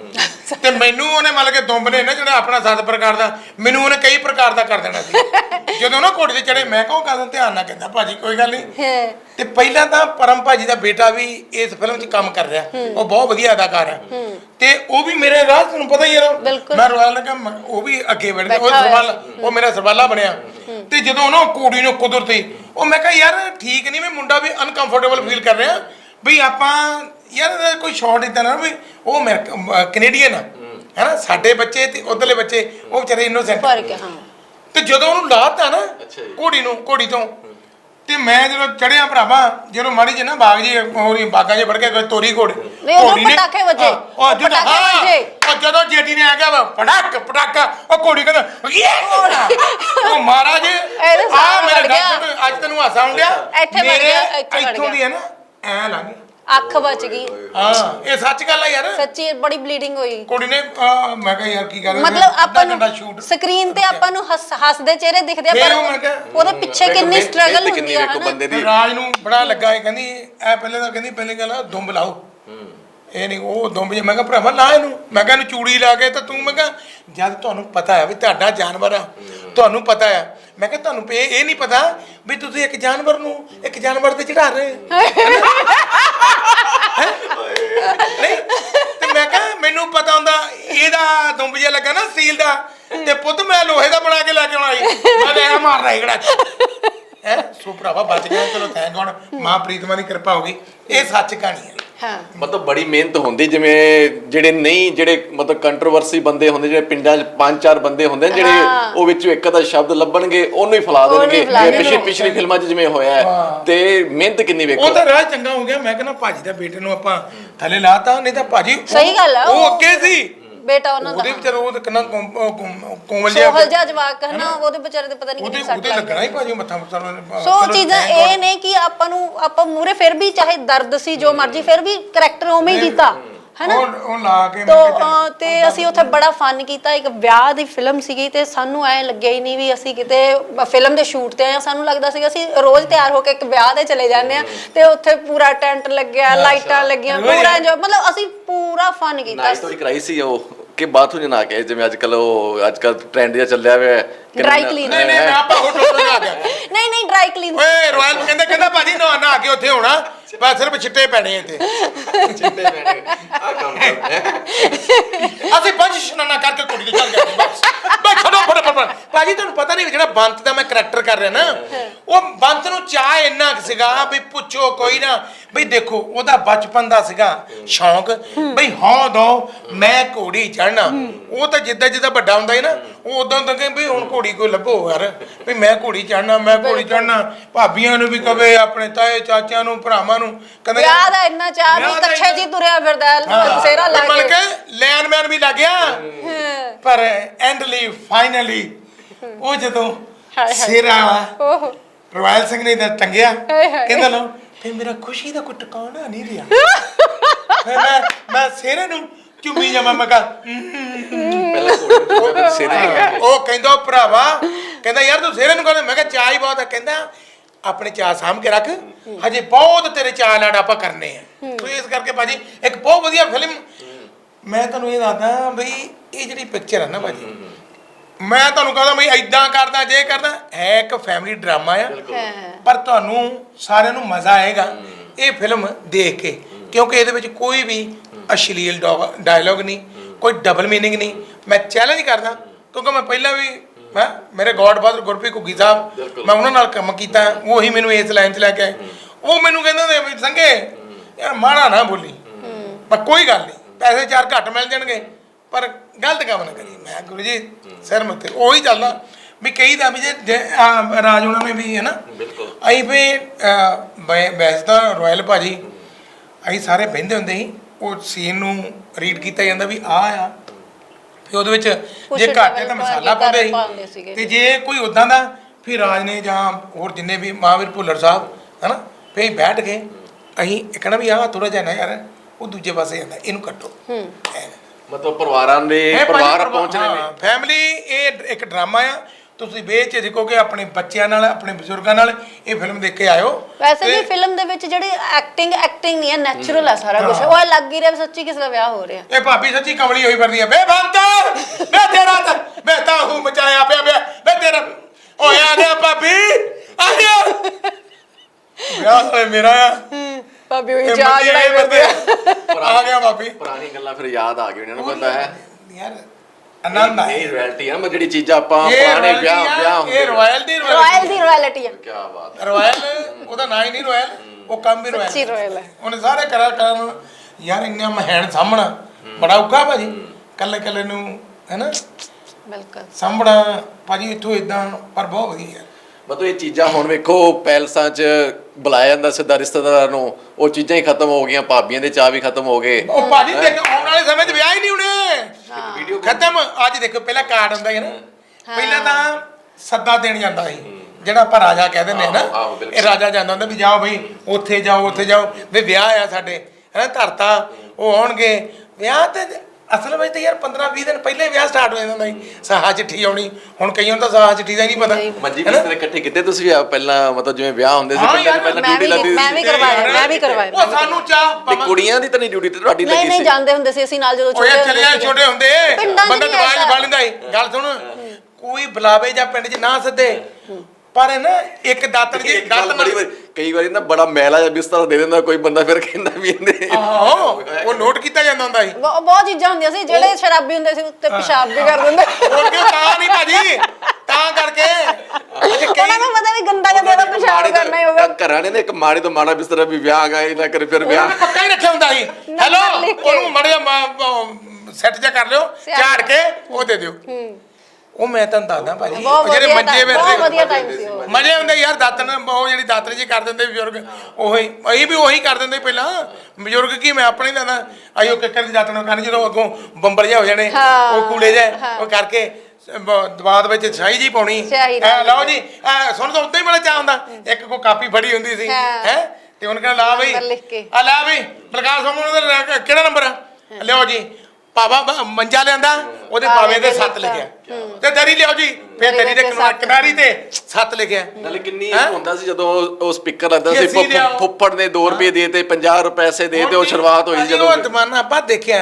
ਤੇ ਮੈਨੂੰ ਉਹਨੇ ਮਤਲਬ ਕਿ ਦੁੰਬ ਨੇ ਨਾ ਜਿਹੜਾ ਆਪਣਾ ਸੱਤ ਪ੍ਰਕਾਰ ਦਾ ਮੈਨੂੰ ਉਹਨੇ ਕਈ ਪ੍ਰਕਾਰ ਦਾ ਕਰ ਦੇਣਾ ਸੀ। ਜਦੋਂ ਨਾ ਘੋੜੀ ਤੇ ਚੜੇ ਮੈਂ ਕਹੋ ਕਦੋਂ ਧਿਆਨ ਨਾਲ ਕਹਿੰਦਾ ਭਾਜੀ ਕੋਈ ਗੱਲ ਨਹੀਂ ਤੇ ਪਹਿਲਾਂ ਤਾਂ ਪਰਮ ਭਾਜੀ ਦਾ ਬੇਟਾ ਵੀ ਇਸ ਫਿਲਮ 'ਚ ਕੰਮ ਕਰ ਰਿਹਾ। ਉਹ ਬਹੁਤ ਵਧੀਆ ਅਦਾਕਾਰ ਹੈ। ਤੇ ਉਹ ਵੀ ਮੇਰੇ ਰਾਹ ਤੁਹਾਨੂੰ ਪਤਾ ਹੀ ਹੈ। ਮੈਂ ਰੋਇਲ ਲਗਾ ਉਹ ਵੀ ਅੱਗੇ ਵੜ ਗਿਆ ਉਹ ਸਰਵਾਲਾ ਉਹ ਮੇਰਾ ਸਰਵਾਲਾ ਬਣਿਆ। ਤੇ ਜਦੋਂ ਨਾ ਕੁੜੀ ਨੂੰ ਕੁਦਰਤੀ ਉਹ ਮੈਂ ਕਿਹਾ ਯਾਰ ਠੀਕ ਨਹੀਂ ਮੈਂ ਮੁੰਡਾ ਵੀ ਅਨਕੰਫਰਟੇਬਲ ਫੀਲ ਕਰ ਰਿਹਾ। ਵੀ ਆਪਾਂ ਯਾਰ ਕੋਈ ਸ਼ਾਰਟ ਇਦਾਂ ਨਾ ਵੀ ਉਹ ਕੈਨੇਡੀਅਨ ਆ। ਹੈਨਾ ਸਾਡੇ ਬੱਚੇ ਤੇ ਉਧਰਲੇ ਬੱਚੇ ਉਹ ਵਿਚਾਰੇ ਇਨੋਸੈਂਟ ਫ਼ਰਕ ਹੈ ਹਾਂ। ਤੇ ਜਦੋਂ ਉਹਨੂੰ ਲਾਤਾ ਨਾ। ਘੋੜੀ ਨੂੰ ਘੋੜੀ ਤੋਂ ਤੇ ਮੈਂ ਜਦੋਂ ਚੜਿਆ ਭਰਾਵਾ ਜਦੋਂ ਮਾੜੀ ਜੀ ਨਾ ਬਾਗ ਜੀ ਹੋਰੀ ਬਾਗਾਂ 'ਚ ਵੜ ਕੇ ਕੋਈ ਤੋਰੀ ਘੋੜੀ ਨਹੀਂ, ਉਦੋਂ ਪਟਾਕੇ ਵੱਜੇ। ਹਾਂ, ਉਹ ਜਦੋਂ ਪਟਾਕੇ ਹਾਂ, ਵੱਜੇ। ਉਹ ਜਦੋਂ ਜੇਟੀ ਨੇ ਆ ਗਿਆ ਵਾ ਪਟਾਕ ਪਟਾਕਾ ਉਹ ਘੋੜੀ ਕਹਿੰਦਾ ਇਹ ਉਹ ਮਹਾਰਾਜ ਇਹਦੇ ਆ ਮੇਰੇ ਗਿਆ। ਗੱਲ ਅੱਜ ਤੈਨੂੰ ਹਾਸਾ ਇੱਥੇ ਵੜ ਗਿਆ, ਇੱਥੇ ਵੜ ਇੱਥੋਂ ਗਿਆ। ਦੀ ਹੈ ਨਾ ਐ ਲੱਗ ਅੱਖ ਬਚ ਗਈ। ਹਾਂ ਇਹ ਸੱਚ ਗੱਲ ਆ ਯਾਰ। ਸੱਚੀ ਬੜੀ ਬਲੀਡਿੰਗ ਹੋਈ। ਕੁੜੀ ਨੇ ਅਹ, ਮੈਂ ਕਿਹਾ ਯਾਰ ਕੀ ਗੱਲ ਮਤਲਬ ਆਪਾਂ ਨੂੰ ਸਕਰੀਨ ਤੇ ਆਪਾਂ ਨੂੰ ਹੱਸ- ਹੱਸਦੇ ਚਿਹਰੇ ਦਿਖਦੇ ਆ ਫਿਰ ਪਰ ਉਹ ਮੈਂ ਕਿਹਾ, ਉਹਦੇ ਪਿੱਛੇ ਕਿੰਨੀ ਸਟਰਗਲ ਹੁੰਦੀ ਆ ਵੇਖੋ ਹਨਾ? ਬੰਦੇ ਦੀ। ਰਾਜ ਨੂੰ ਬੜਾ ਲੱਗਾ ਇਹ ਕਹਿੰਦੀ ਐ ਪਹਿਲੇ ਤਾਂ ਕਹਿੰਦੀ ਪਹਿਲੇ ਗੱਲ ਦੁੰਬ ਲਾਓ। ਇਹ ਨਹੀਂ ਉਹ ਦੁੰਬ ਜੇ ਮੈਂ ਕਿਹਾ ਭਰਾਵਾ ਲਾ ਇਹਨੂੰ। ਮੈਂ ਕਿਹਾ ਇਹਨੂੰ ਚੂੜੀ ਲਾ ਕੇ ਤਾਂ ਤੂੰ ਮੈਂ ਕਿਹਾ ਜਦ ਤੁਹਾਨੂੰ ਪਤਾ ਹੈ ਵੀ ਤੁਹਾਡਾ ਜਾਨਵਰ ਆ ਤੁਹਾਨੂੰ ਪਤਾ ਆ ਮੈਂ ਕਿਹਾ ਤੁਹਾਨੂੰ ਇਹ ਇਹ ਨਹੀਂ ਪਤਾ ਵੀ ਤੁਸੀਂ ਇੱਕ ਜਾਨਵਰ ਨੂੰ ਇੱਕ ਜਾਨਵਰ ਤੇ ਚੜਾ ਰਹੇ ਹੋ। ਹੈਂ? ਨਹੀਂ, ਤੇ ਮੈਂ ਕਿਹਾ ਮੈਨੂੰ ਪਤਾ ਹੁੰਦਾ ਇਹਦਾ ਦੁੰਬ ਜਿਹਾ ਲੱਗਾ ਨਾ ਸਟੀਲ ਦਾ ਤੇ ਪੁੱਤ ਮੈਂ ਲੋਹੇ ਦਾ ਬਣਾ ਕੇ ਲੈ ਕੇ ਆਉਣਾ ਸੀ ਮੈਂ ਲੈ ਮਾਰਨਾ ਸੀ ਕਿਹੜਾ ਹੈ ਸੋ ਭਰਾਵਾ ਬਚ ਗਿਆ ਚਲੋ ਥੈਂਕ ਗੋਡ ਮਾਂ ਪ੍ਰੀਤਮਾ ਦੀ ਕਿਰਪਾ ਹੋ ਗਈ ਇਹ ਸੱਚ ਕਹਾਣੀ ਹੈ ਹਾਂ ਮਤਲਬ ਬੜੀ ਮਿਹਨਤ ਹੁੰਦੀ ਜਿਵੇਂ ਜਿਹੜੇ ਨਹੀਂ ਜਿਹੜੇ ਮਤਲਬ ਕੰਟਰੋਵਰਸੀ ਬੰਦੇ ਹੁੰਦੇ ਜਿਹੜੇ ਪਿੰਡਾਂ 'ਚ ਪੰਜ ਚਾਰ ਬੰਦੇ ਹੁੰਦੇ ਨੇ ਜਿਹੜੇ। ਉਹ ਵਿੱਚੋਂ ਇੱਕ ਅੱਧਾ ਸ਼ਬਦ ਲੱਭਣਗੇ ਉਹਨੂੰ ਹੀ ਫੈਲਾ ਦੇਣਗੇ ਪਿਛਲੀ। ਪਿਛਲੀ ਫਿਲਮਾਂ 'ਚ ਜਿਵੇਂ ਹੋਇਆ ਹੈ। ਹਾਂ। ਤੇ ਮਿਹਨਤ ਕਿੰਨੀ ਵੇਖੋ ਉਹ ਤਾਂ ਰਾਹ ਚੰਗਾ ਹੋ ਗਿਆ ਮੈਂ ਕਹਿੰਦਾ ਭਾਜੀ ਦਾ ਬੇਟੇ ਨੂੰ ਆਪਾਂ ਥੱਲੇ ਲਾਤਾ ਨਹੀਂ ਤਾਂ ਭਾਜੀ ਉਹ- ਸਹੀ ਗੱਲ ਆ, ਉਹ ਉਹ- ਅੱਗੇ ਸੀ ਬੇਟਾ ਉਹਨਾਂ ਦਾ। ਉਹਦੇ ਵਿਚਾਰ ਉਹ ਕਿੰਨਾ ਕੋਮਲ ਜਿਹਾ ਸੋਹਲ ਜਿਹਾ ਜਵਾਕ ਹੈ ਨਾ ਉਹਦੇ ਵਿਚਾਰੇ ਤੇ ਪਤਾ ਨਹੀਂ ਉਹਦੇ ਕਿੰਨੀ ਸੱਟ ਉਹਦੇ ਲੱਗ ਲੱਗਣਾ ਹੀ ਭਾਜੀ ਮੱਥਾ ਮੁੱਥਾ ਸੋ ਚੀਜ਼ਾਂ। ਇਹ ਨੇ ਕਿ ਆਪਾਂ ਨੂੰ ਆਪਾਂ ਮੂਰੇ ਫਿਰ ਵੀ ਚਾਹੇ ਦਰਦ ਸੀ ਜੋ ਮਰਜ਼ੀ ਫਿਰ ਵੀ ਕਰੈਕਟਰ ਉਵੇਂ ਹੀ ਕੀਤਾ ਹੈਨਾ? ਉਹ ਉਹ ਲਾ ਕੇ ਤੋ ਮੈਂ ਕਿਹਾ ਤੇ ਅਸੀਂ ਉੱਥੇ ਬੜਾ ਫਨ ਕੀਤਾ ਇੱਕ ਵਿਆਹ ਦੀ ਫਿਲਮ ਸੀਗੀ ਤੇ ਸਾਨੂੰ ਐ ਲੱਗਿਆ ਹੀ ਨਹੀਂ ਵੀ ਅਸੀਂ ਕਿਤੇ ਫਿਲਮ ਦੇ ਸ਼ੂਟ ਤੇ ਆਏ ਹਾਂ। ਸਾਨੂੰ ਲੱਗਦਾ ਸੀਗਾ ਅਸੀਂ ਰੋਜ਼ ਤਿਆਰ ਹੋ ਕੇ ਇੱਕ ਵਿਆਹ ਤੇ ਚਲੇ ਜਾਂਦੇ ਆ ਤੇ ਉੱਥੇ ਪੂਰਾ ਟੈਂਟ ਲੱਗਿਆ ਲਾਈਟਾਂ ਲੱਗੀਆਂ ਪੂਰਾ enjoy- ਮਤਲਬ ਅਸੀਂ ਪੂਰਾ ਫਨ ਕੀਤਾ। ਨਾਈਟ ਤੋਂ ਕਰਾਈ ਸੀ ਉਹ ਕਿ ਬਾਥਰੂਮ 'ਚ ਨਾ ਕੇ ਜਿਵੇਂ ਅੱਜ ਕੱਲ ਉਹ ਅੱਜ ਕੱਲ ਟ੍ਰੈਂਡ ਜਿਹਾ ਚੱਲਿਆ ਹੋਇਆ ਹੈ। ਕਿ Dry ਨਾ-। ਨਹੀਂ ਨਹੀਂ ਮੈਂ ਆਪਾਂ ਉਹ ਟੋਟਲ ਆ ਗਿਆ ਨਹੀਂ ਨਹੀਂ ਡਰਾਈ ਕਲੀਨ ਓਏ ਰੋਇਲ ਕਹਿੰਦਾ ਕਹਿੰਦਾ ਭਾਜੀ ਨਾ ਨਾ ਕੇ ਉੱਥੇ ਹੋਣਾ। ਬਸ ਸਿਰਫ ਛਿੱਟੇ ਪੈਣੇ ਇੱਥੇ। ਚਿੱਟੇ ਪੈਣੇ ਆ। ਕੰਮ ਕਰਦੇ। ਅਸੀਂ ਪੰਜ ਇਸ਼ਨਾਨਾ ਕਰਕੇ ਕੁੜੀ ਦੇ ਚੱਲ ਗਏ ਬਸ। ਬੈਠੋ ਨਾ ਫੜ ਫੜ ਬਾਜੀ ਤੁਹਾਨੂੰ ਪਤਾ ਨਹੀਂ ਜਿਹੜਾ ਬੰਤ ਦਾ ਮੈਂ ਕਰੈਕਟਰ ਕਰ ਰਿਹਾ ਨਾ ਉਹ ਬੰਤ ਨੂੰ ਚਾਹ ਇੰਨਾ ਕੁ ਸੀਗਾ ਵੀ ਪੁੱਛੋ ਕੋਈ ਨਾ। ਬਈ ਦੇਖੋ ਉਹਦਾ ਬਚਪਨ ਦਾ ਸੀਗਾ ਸ਼ੌਂਕ। ਬਈ ਹਾਂ ਦੋ ਮੈਂ ਘੋੜੀ ਚੜਨਾ ਉਹ ਤਾਂ ਜਿੱਦਾਂ ਜਿੱਦਾਂ ਵੱਡਾ ਹੁੰਦਾ ਹੈ ਨਾ ਉਹ ਉਦੋਂ ਤੱਕ ਵੀ ਹੁਣ ਘੋੜੀ ਕੋਈ ਲੱਭੋ ਯਾਰ ਵੀ ਮੈਂ ਘੋੜੀ ਚੜਨਾ ਮੈਂ ਘੋੜੀ ਚੜਨਾ। ਭਾਬੀਆਂ ਨੂੰ ਵੀ ਕਵੇ ਆਪਣੇ ਤਾਏ ਚਾਚਿਆਂ ਨੂੰ ਭਰਾਵਾਂ ਨੂੰ ਕਹਿੰਦੇ ਵਿਆਹ ਦਾ ਇੰਨਾ ਚਾਹ ਵੀ ਕੱਛੇ ਜੀ ਤੁਰਿਆ ਫਿਰਦਾ ਹਾਂ, ਸੇਰਾ ਲਾ ਤੇ ਮਤਲਬ ਕੇ ਕਿ ਲੈਨਮੈਨ ਵੀ ਲੱਗ ਗਿਆ। ਹਾਂ। ਪਰ ਐਂਡਲੀ ਫਾਈਨਲੀ ਉਹ ਜਦੋਂ। ਸਿਰਾ ਵਾਲਾ ਓਹ। ਰਵਾਇਲ ਸਿੰਘ ਨੇ ਤਾਂ ਟੰਗਿਆ। ਕਹਿੰਦਾ ਲੋ ਫੇ ਮੇਰਾ ਖੁਸ਼ੀ ਦਾ ਕੋਈ ਟਿਕਾਣਾ ਨਹੀਂ ਰਿਹਾ। ਮੈਂ ਮੈਂ ਸਿਰੇ ਨੂੰ ਚੁੰਮੀ ਜਾਵਾਂ ਮੈਂ ਕਹਾ ਪਹਿਲਾਂ ਨੂੰ ਸਿਰੇ ਉਹ ਕਹਿੰਦਾ ਉਹ ਭਰਾਵਾ ਕਹਿੰਦਾ ਯਾਰ ਤੂੰ ਸਿਰੇ ਨੂੰ ਕਹਿੰਦਾ ਮੈਂ ਕਿਹਾ ਚਾਹ ਹੀ ਬਹੁਤ ਹੈ ਕਹਿੰਦਾ ਆਪਣੇ ਚਾਹ ਸਾਂਭ ਕੇ ਰੱਖ। ਹਜੇ ਬਹੁਤ ਤੇਰੇ ਚਾਹ ਲਾੜ ਆਪਾਂ ਕਰਨੇ ਆ। ਤੋ ਇਸ ਕਰਕੇ ਭਾਜੀ ਇੱਕ ਬਹੁਤ ਵਧੀਆ ਫਿਲਮ ਮੈਂ ਤੁਹਾਨੂੰ ਇਹ ਦੱਸਦਾ ਬਈ ਇਹ ਜਿਹੜੀ ਪਿਕਚਰ ਹੈ ਨਾ ਭਾਜੀ ਮੈਂ ਤੁਹਾਨੂੰ ਕਹਦਾ ਬਈ ਐਦਾਂ ਕਰਦਾ ਜੇ ਕਰਦਾ ਹੈ ਇੱਕ ਫੈਮਿਲੀ ਡਰਾਮਾ ਆ। ਹਾਂ। ਪਰ ਤੁਹਾਨੂੰ ਸਾਰਿਆਂ ਨੂੰ ਮਜ਼ਾ ਆਏਗਾ ਇਹ ਫਿਲਮ ਦੇਖ ਕੇ। ਕਿਉਂਕਿ ਇਹਦੇ ਵਿੱਚ ਕੋਈ ਵੀ ਅਸ਼ਲੀਲ ਡਾਇਲੌਗ ਨਹੀਂ ਕੋਈ ਡਬਲ ਮੀਨਿੰਗ ਨਹੀਂ। ਮੈਂ ਚੈਲੰਜ ਕਰਦਾ ਕਿਉਂਕਿ ਮੈਂ ਪਹਿਲਾਂ ਵੀ ਮੈਂ ਮੇਰੇ ਗੋਡਫਾਦਰ ਗੁਰਪ੍ਰੀਤ ਘੁੱਗੀ ਸਾਹਿਬ ਮੈਂ ਉਹਨਾਂ ਨਾਲ ਕੰਮ ਕੀਤਾ ਉਹੀ ਮੈਨੂੰ ਇਸ ਲਾਈਨ 'ਚ ਲੈ ਕੇ ਆਏ। ਉਹ ਮੈਨੂੰ ਕਹਿੰਦੇ ਨੇ ਵੀ ਸੰਗੇ ਯਾਰ ਮਾੜਾ ਨਾ ਬੋਲੀ। ਪਰ ਕੋਈ ਗੱਲ ਨਹੀਂ ਪੈਸੇ ਚਾਰ ਘੱਟ ਮਿਲ ਜਾਣਗੇ। ਪਰ ਗਲਤ ਕੰਮ ਨਾ ਕਰੀ ਮੈਂ ਗੁਰੂ ਜੀ ਸਿਰ ਮੱਥੇ ਉਹੀ ਚੱਲਦਾ। ਵੀ ਕਈ ਦਾ ਵੀ ਜੇ- ਰਾਜ ਉਹਨਾਂ ਨੇ ਵੀ ਹੈ ਨਾ ਬਿਲਕੁਲ। ਅਸੀਂ ਵੈ- ਵੈਸੇ ਤਾਂ ਰਾਇਲ ਭਾਜੀ ਅਸੀਂ ਸਾਰੇ ਬਹਿੰਦੇ ਹੁੰਦੇ ਸੀ ਉਹ ਸੀਨ ਨੂੰ ਰੀਡ ਕੀਤਾ ਜਾਂਦਾ ਵੀ ਆ ਆ। ਫਿਰ ਉਹਦੇ ਵਿੱਚ ਜੇ ਘੱਟ ਹੈ ਤਾਂ ਮਸਾਲਾ ਪਾਉਂਦੇ ਸੀ। ਤੇ ਜੇ ਕੋਈ ਉਦਾਂ ਦਾ ਫਿਰ ਰਾਜ ਨੇ ਜਾਂ ਹੋਰ ਜਿੰਨੇ ਵੀ ਮਹਾਵੀਰ ਭੁੱਲਰ ਸਾਹਿਬ ਹਨਾ ਫਿਰ ਅਸੀਂ ਬੈਠ ਕੇ ਅਸੀਂ ਇਹ ਕਹਿਣਾ ਵੀ ਆਹ ਥੋੜਾ ਜਿਹਾ ਨਾ ਯਾਰ ਉਹ ਦੂਜੇ ਪਾਸੇ ਜਾਂਦਾ ਇਹਨੂੰ ਕੱਟੋ। ਹੂੰ। ਮਤਲਬ ਪਰਿਵਾਰਾਂ ਦੇ ਪਰਿਵਾਰ ਪਹੁੰਚਣੇ ਨੇ। ਫੈਮਿਲੀ ਇਹ ਇੱਕ ਡਰਾਮਾ ਆ ਤੁਸੀਂ ਵੇਚ ਦੇਖੋਗੇ ਆਪਣੇ ਬੱਚਿਆਂ ਨਾਲ ਆਪਣੇ ਬਜ਼ੁਰਗਾਂ ਨਾਲ ਇਹ ਫਿਲਮ ਦੇਖ ਕੇ ਆਇਓ। ਵੈਸੇ ਵੀ ਤੇ- ਫਿਲਮ ਦੇ ਵਿੱਚ ਜਿਹੜੀ ਐਕਟਿੰਗ ਐਕਟਿੰਗ ਨਹੀਂ ਹੈ ਨੈਚੁਰਲ ਹੈ ਸਾਰਾ ਕੁਝ ਉਹ ਲੱਗ ਹੀ ਰਿਹਾ ਸੱਚੀ ਕਿਸੇ ਦਾ ਵਿਆਹ ਹੋ ਰਿਹਾ। ਇਹ ਭਾਬੀ ਸੱਚੀ ਕਮਲੀ ਹੋਈ ਫਿਰਦੀ ਆ। ਬੇ ਬੰਤਾ ਮੈਂ ਤੇਰਾ ਤਾਂ ਮੈਂ ਤਾਂ ਹੂੰ ਮਚਾਇਆ ਪਿਆ ਬੇ ਮੈਂ ਤੇਰਾ ਓਏ ਆ ਗਿਆ ਭਾਬੀ ਆ ਗਿਆ। ਵਿਆਹ ਹੋਏ ਮੇਰਾ ਆ। ਭਾਬੀ ਉਹ ਆ। ਆ ਗਿਆ ਭਾਬੀ। ਪੁਰਾਣੀ ਗੱਲਾਂ ਫਿਰ ਯਾਦ ਆ ਗਈਆਂ ਇਹਨਾਂ ਨੂੰ ਪਤਾ ਹੈ। ਯਾਰ। ਆਨੰਦ ਆ ਇਹ ਰਿਐਲਿਟੀ ਹੈ ਨਾ ਜਿਹੜੀ ਚੀਜ਼ਾਂ ਆਪਾਂ ਇਹ ਪੁਰਾਣੇ royalty ਵਿਆਹ ਆ, ਵਿਆਹ ਹੁੰਦੇ ਇਹ ਰਾਇਲਟੀ ਰਾਇਲ ਦੀ ਰਾਇਲਟੀ ਹੈ ਕੀ ਬਾਤ ਰਾਇਲ ਉਹਦਾ ਨਾਂ ਹੀ ਨਹੀਂ ਰਾਇਲ ਉਹ ਕੰਮ ਵੀ ਸੱਚੀ ਰਾਇਲ ਰਾਇਲ ਹੈ ਉਹਨੇ ਸਾਰੇ ਕਰਾ ਕਰਨ ਯਾਰ ਇੰਨਾ ਮਹਿਣ ਸਾਹਮਣਾ ਬੜਾ ਔਖਾ ਭਾਜੀ। ਕੱਲੇ ਕੱਲੇ ਨੂੰ ਹੈਨਾ? ਬਿਲਕੁਲ। ਸਾਹਮਣਾ ਭਾਜੀ ਇੱਥੋਂ ਇਦਾਂ ਪਰ ਬਹੁਤ ਵਧੀਆ। ਯਾਰ ਮਤਲਬ ਇਹ ਚੀਜ਼ਾਂ ਹੁਣ ਵੇਖੋ ਪੈਲਸਾਂ 'ਚ ਬੁਲਾਇਆ ਜਾਂਦਾ ਸਿੱਧਾ ਰਿਸ਼ਤੇਦਾਰਾਂ ਨੂੰ ਉਹ ਚੀਜ਼ਾਂ ਹੀ ਖਤਮ ਹੋ ਗਈਆਂ ਭਾਬੀਆਂ ਦੇ ਚਾਹ ਵੀ ਖਤਮ ਹੋ ਗਏ। ਉਹ ਭਾਜੀ ਦੇਖ ਆਉਣ ਵਾਲੇ ਸਮੇਂ 'ਚ ਵਿਆਹ ਹੀ ਨਹੀਂ ਹੋਣੇ। ਵੀਡੀਓ ਖਤਮ। ਅੱਜ ਦੇਖੋ ਪਹਿਲਾਂ ਕਾਰਡ ਹੁੰਦਾ ਹੈ ਨਾ। ਪਹਿਲਾਂ ਤਾਂ ਸੱਦਾ ਦੇਣ ਜਾਂਦਾ ਸੀ ਜਿਹੜਾ ਆਪਾਂ ਰਾਜਾ ਕਹਿ ਦਿੰਦੇ ਨਾ। ਇਹ ਰਾਜਾ ਜਾਂਦਾ ਹੁੰਦਾ ਵੀ ਜਾਓ ਬਈ ਉੱਥੇ ਜਾਓ ਉੱਥੇ ਜਾਓ। ਵੀ ਵਿਆਹ ਆ ਸਾਡੇ। ਹੈ ਨਾ ਧਰਤਾ ਉਹ ਆਉਣਗੇ। ਵਿਆਹ ਤੇ ਅਸਲ ਵਿੱਚ ਤਾਂ ਯਾਰ 15 20 ਦਿਨ ਪਹਿਲੇ ਹੀ ਵਿਆਹ ਸਟਾਰਟ ਹੋ ਜਾਂਦਾ ਹੁੰਦਾ ਸੀ। ਸਾਹਾ ਚਿੱਠੀ ਆਉਣੀ ਹੁਣ ਕਈਆਂ ਨੂੰ ਤਾਂ ਸਾਹਾ ਚਿੱਠੀ ਦਾ ਹੀ ਨਹੀਂ ਪਤਾ। ਮੰਜੀ ਹੈ ਨਾ? ਬਿਸਤਰੇ ਇਕੱਠੇ ਕੀਤੇ ਤੁਸੀਂ ਆ ਪਹਿਲਾਂ ਮਤਲਬ ਜਿਵੇਂ ਵਿਆਹ ਹੁੰਦੇ ਸੀ ਪਹਿਲਾਂ ਪਹਿਲਾਂ ਮੈਂ ਡਿਊਟੀ ਲੱਗਦੀ ਮੈਂ ਸੀ। ਵੀ ਕਰਵਾਇਆ, ਮੈਂ ਵੀ ਕਰਵਾਇਆ, ਮੈਂ ਉਹ ਸਾਨੂੰ ਚਾਹ ਤੇ ਕੁੜੀਆਂ ਦੀ ਤਾਂ ਨਹੀਂ ਡਿਊਟੀ ਤੇ ਤੁਹਾਡੀ ਨਹੀਂ ਲੱਗੀ ਨਹੀਂ ਸੀ ਜਾਂਦੇ ਹੁੰਦੇ ਸੀ ਅਸੀਂ ਨਾਲ ਜਦੋਂ ਛੋਟੇ ਚੱਲਿਆ ਹੁੰਦੇ ਛੋਟੇ ਹੁੰਦੇ। ਪਿੰਡਾਂ 'ਚ ਬੰਦਾ ਦਵਾਈ ਫੜ ਲੈਂਦਾ ਏ ਗੱਲ ਸੁਣ ਕੋਈ ਬੁਲਾਵੇ ਜਾਂ ਪਿੰਡ 'ਚ ਨਾ ਸੱਦੇ। ਪਰ ਨਾ ਇੱਕ ਦਾਤਰ ਜੀ ਇੱਕ ਗੱਲ ਦਾਤਰ ਬੜੀ ਵਾਰੀ ਕਈ ਵਾਰੀ ਨਾ ਬੜਾ ਮੈਲਾ ਜਿਹਾ ਬਿਸਤਰਾ ਦੇ ਦਿੰਦਾ ਕੋਈ ਬੰਦਾ ਫਿਰ ਕਹਿੰਦਾ ਵੀ ਇਹਨੇ ਆਹੋ ਉਹ ਨੋਟ ਕੀਤਾ ਜਾਂਦਾ ਹੁੰਦਾ ਸੀ। ਬਹੁ- ਬਹੁਤ ਚੀਜ਼ਾਂ ਹੁੰਦੀਆਂ ਸੀ ਜਿਹੜੇ ਸ਼ਰਾਬੀ ਹੁੰਦੇ ਸੀ ਉੱਤੇ ਪਿਸ਼ਾਬ ਵੀ ਕਰ ਦਿੰਦੇ। ਹੋਰ ਕਿਉਂ ਤਾਂ ਨਹੀਂ ਭਾਜੀ ਤਾਂ ਕਰਕੇ। ਅੱਛਾ ਕਈ ਉਹਨਾਂ ਨੂੰ ਪਤਾ ਨਹੀਂ ਗੰਦਾ ਜਿਹਾ ਦਾ ਪਿਸ਼ਾਬ ਕਰਨਾ ਹੀ ਹੋਵੇ। ਘਰਾਂ ਨੇ ਨਾ ਇੱਕ ਮਾੜੇ ਤੋਂ ਮਾੜਾ ਬਿਸਤਰਾ ਵੀ ਵਿਆਹ ਗਏ ਨਾ ਕਰੇ ਫਿਰ ਉਹਨਾਂ ਵਿਆਹ। ਨੇ ਪੱਕਾ ਹੀ ਰੱਖਿਆ ਹੁੰਦਾ ਸੀ। ਨੰਬਰ ਹੈਲੋ ਲਿਖ ਕੇ। ਉਹਨੂੰ ਮੜਿਆ ਸੈੱਟ ਜਾ ਕਰ ਲਿਓ ਝਾੜ ਕੇ ਉਹ ਦੇ ਦਿਓ। ਉਹ ਮੈਂ ਤੁਹਾਨੂੰ ਦੱਸਦਾ ਭਾਜੀ। ਉਹ ਜਿਹੜੇ ਮੰਜੇ ਬਹੁਤ ਵਧੀਆ ਵੇਰਦੇ ਟਾਈਮ ਸੀ ਉਹ। ਮਜ਼ੇ ਹੁੰਦੇ ਯਾਰ ਦਾਤਨ ਉਹ ਜਿਹੜੀ ਦਾਤਰ ਜੀ ਕਰ ਦਿੰਦੇ ਬਜ਼ੁਰਗ ਉਹੀ ਅਸੀਂ ਵੀ ਉਹੀ ਕਰ ਦਿੰਦੇ ਪਹਿਲਾਂ। ਬਜ਼ੁਰਗ ਕੀ ਮੈਂ ਆਪਣੇ ਦਾ ਨਾ ਆਇਓ ਕਿੱਕਰ ਦੀ ਦਾਤਨ ਕਰਨ ਜਦੋਂ ਅੱਗੋਂ ਬੰਬਰ ਜਿਹਾ ਹੋ ਜਾਣੇ ਉਹ ਕੂੜੇ ਜਿਹੇ। ਉਹ ਕਰਕੇ ਦਵਾਦ ਵਿੱਚ ਛਾਈ ਜੀ ਪਾਉਣੀ। ਸਿਆਹੀ ਐ ਲਓ ਜੀ ਐ ਸੁਣ ਤਾਂ ਉੱਤੇ ਹੀ ਬੜਾ ਚਾਹ ਹੁੰਦਾ। ਇੱਕ ਕੋ ਕਾਪੀ ਫੜੀ ਹੁੰਦੀ ਸੀ ਹਾਂ। ਤੇ ਉਹਨੇ ਕਹਿੰਦਾ ਲਾ ਬਈ। ਆ ਲਾ ਬਈ ਪ੍ਰਕਾਸ਼ ਸਮੂਹ ਦਾ ਕਿਹੜਾ ਨੰਬਰ ਆ? ਲਿਓ ਜੀ ਪਾਵਾ ਬ- ਮੰਜਾ ਲਿਆਂਦਾ ਉਹਦੇ ਪਾਵੇ ਪਾਵੇ ਤੇ ਤੇ 7 ਲਿਖਿਆ। ਲਿਖਿਆ ਤੇ ਦਰੀ ਲਿਓ ਜੀ ਫਿਰ ਦਰੀ ਦੇ ਤੇ ਕਿਨਾਰੇ- ਸੱਤ। ਤੇ 7 ਲਿਖਿਆ ਨਾਲੇ ਕਿੰਨੀ? ਹੁੰਦਾ ਸੀ ਜਦੋਂ ਉਹ- ਸਪੀਕਰ ਲੱਗਦਾ ਸੀ ਫੁੱਫੜ ਨੇ 2 ਰੁਪਏ ਦੇ ਤੇ 50 ਪੈਸੇ ਦੇ ਤੇ ਉਹ ਸ਼ੁਰੂਆਤ ਹੋਈ ਜਦੋਂ ਉਹ ਜ਼ਮਾਨਾ ਆਪਾਂ ਦੇਖਿਆ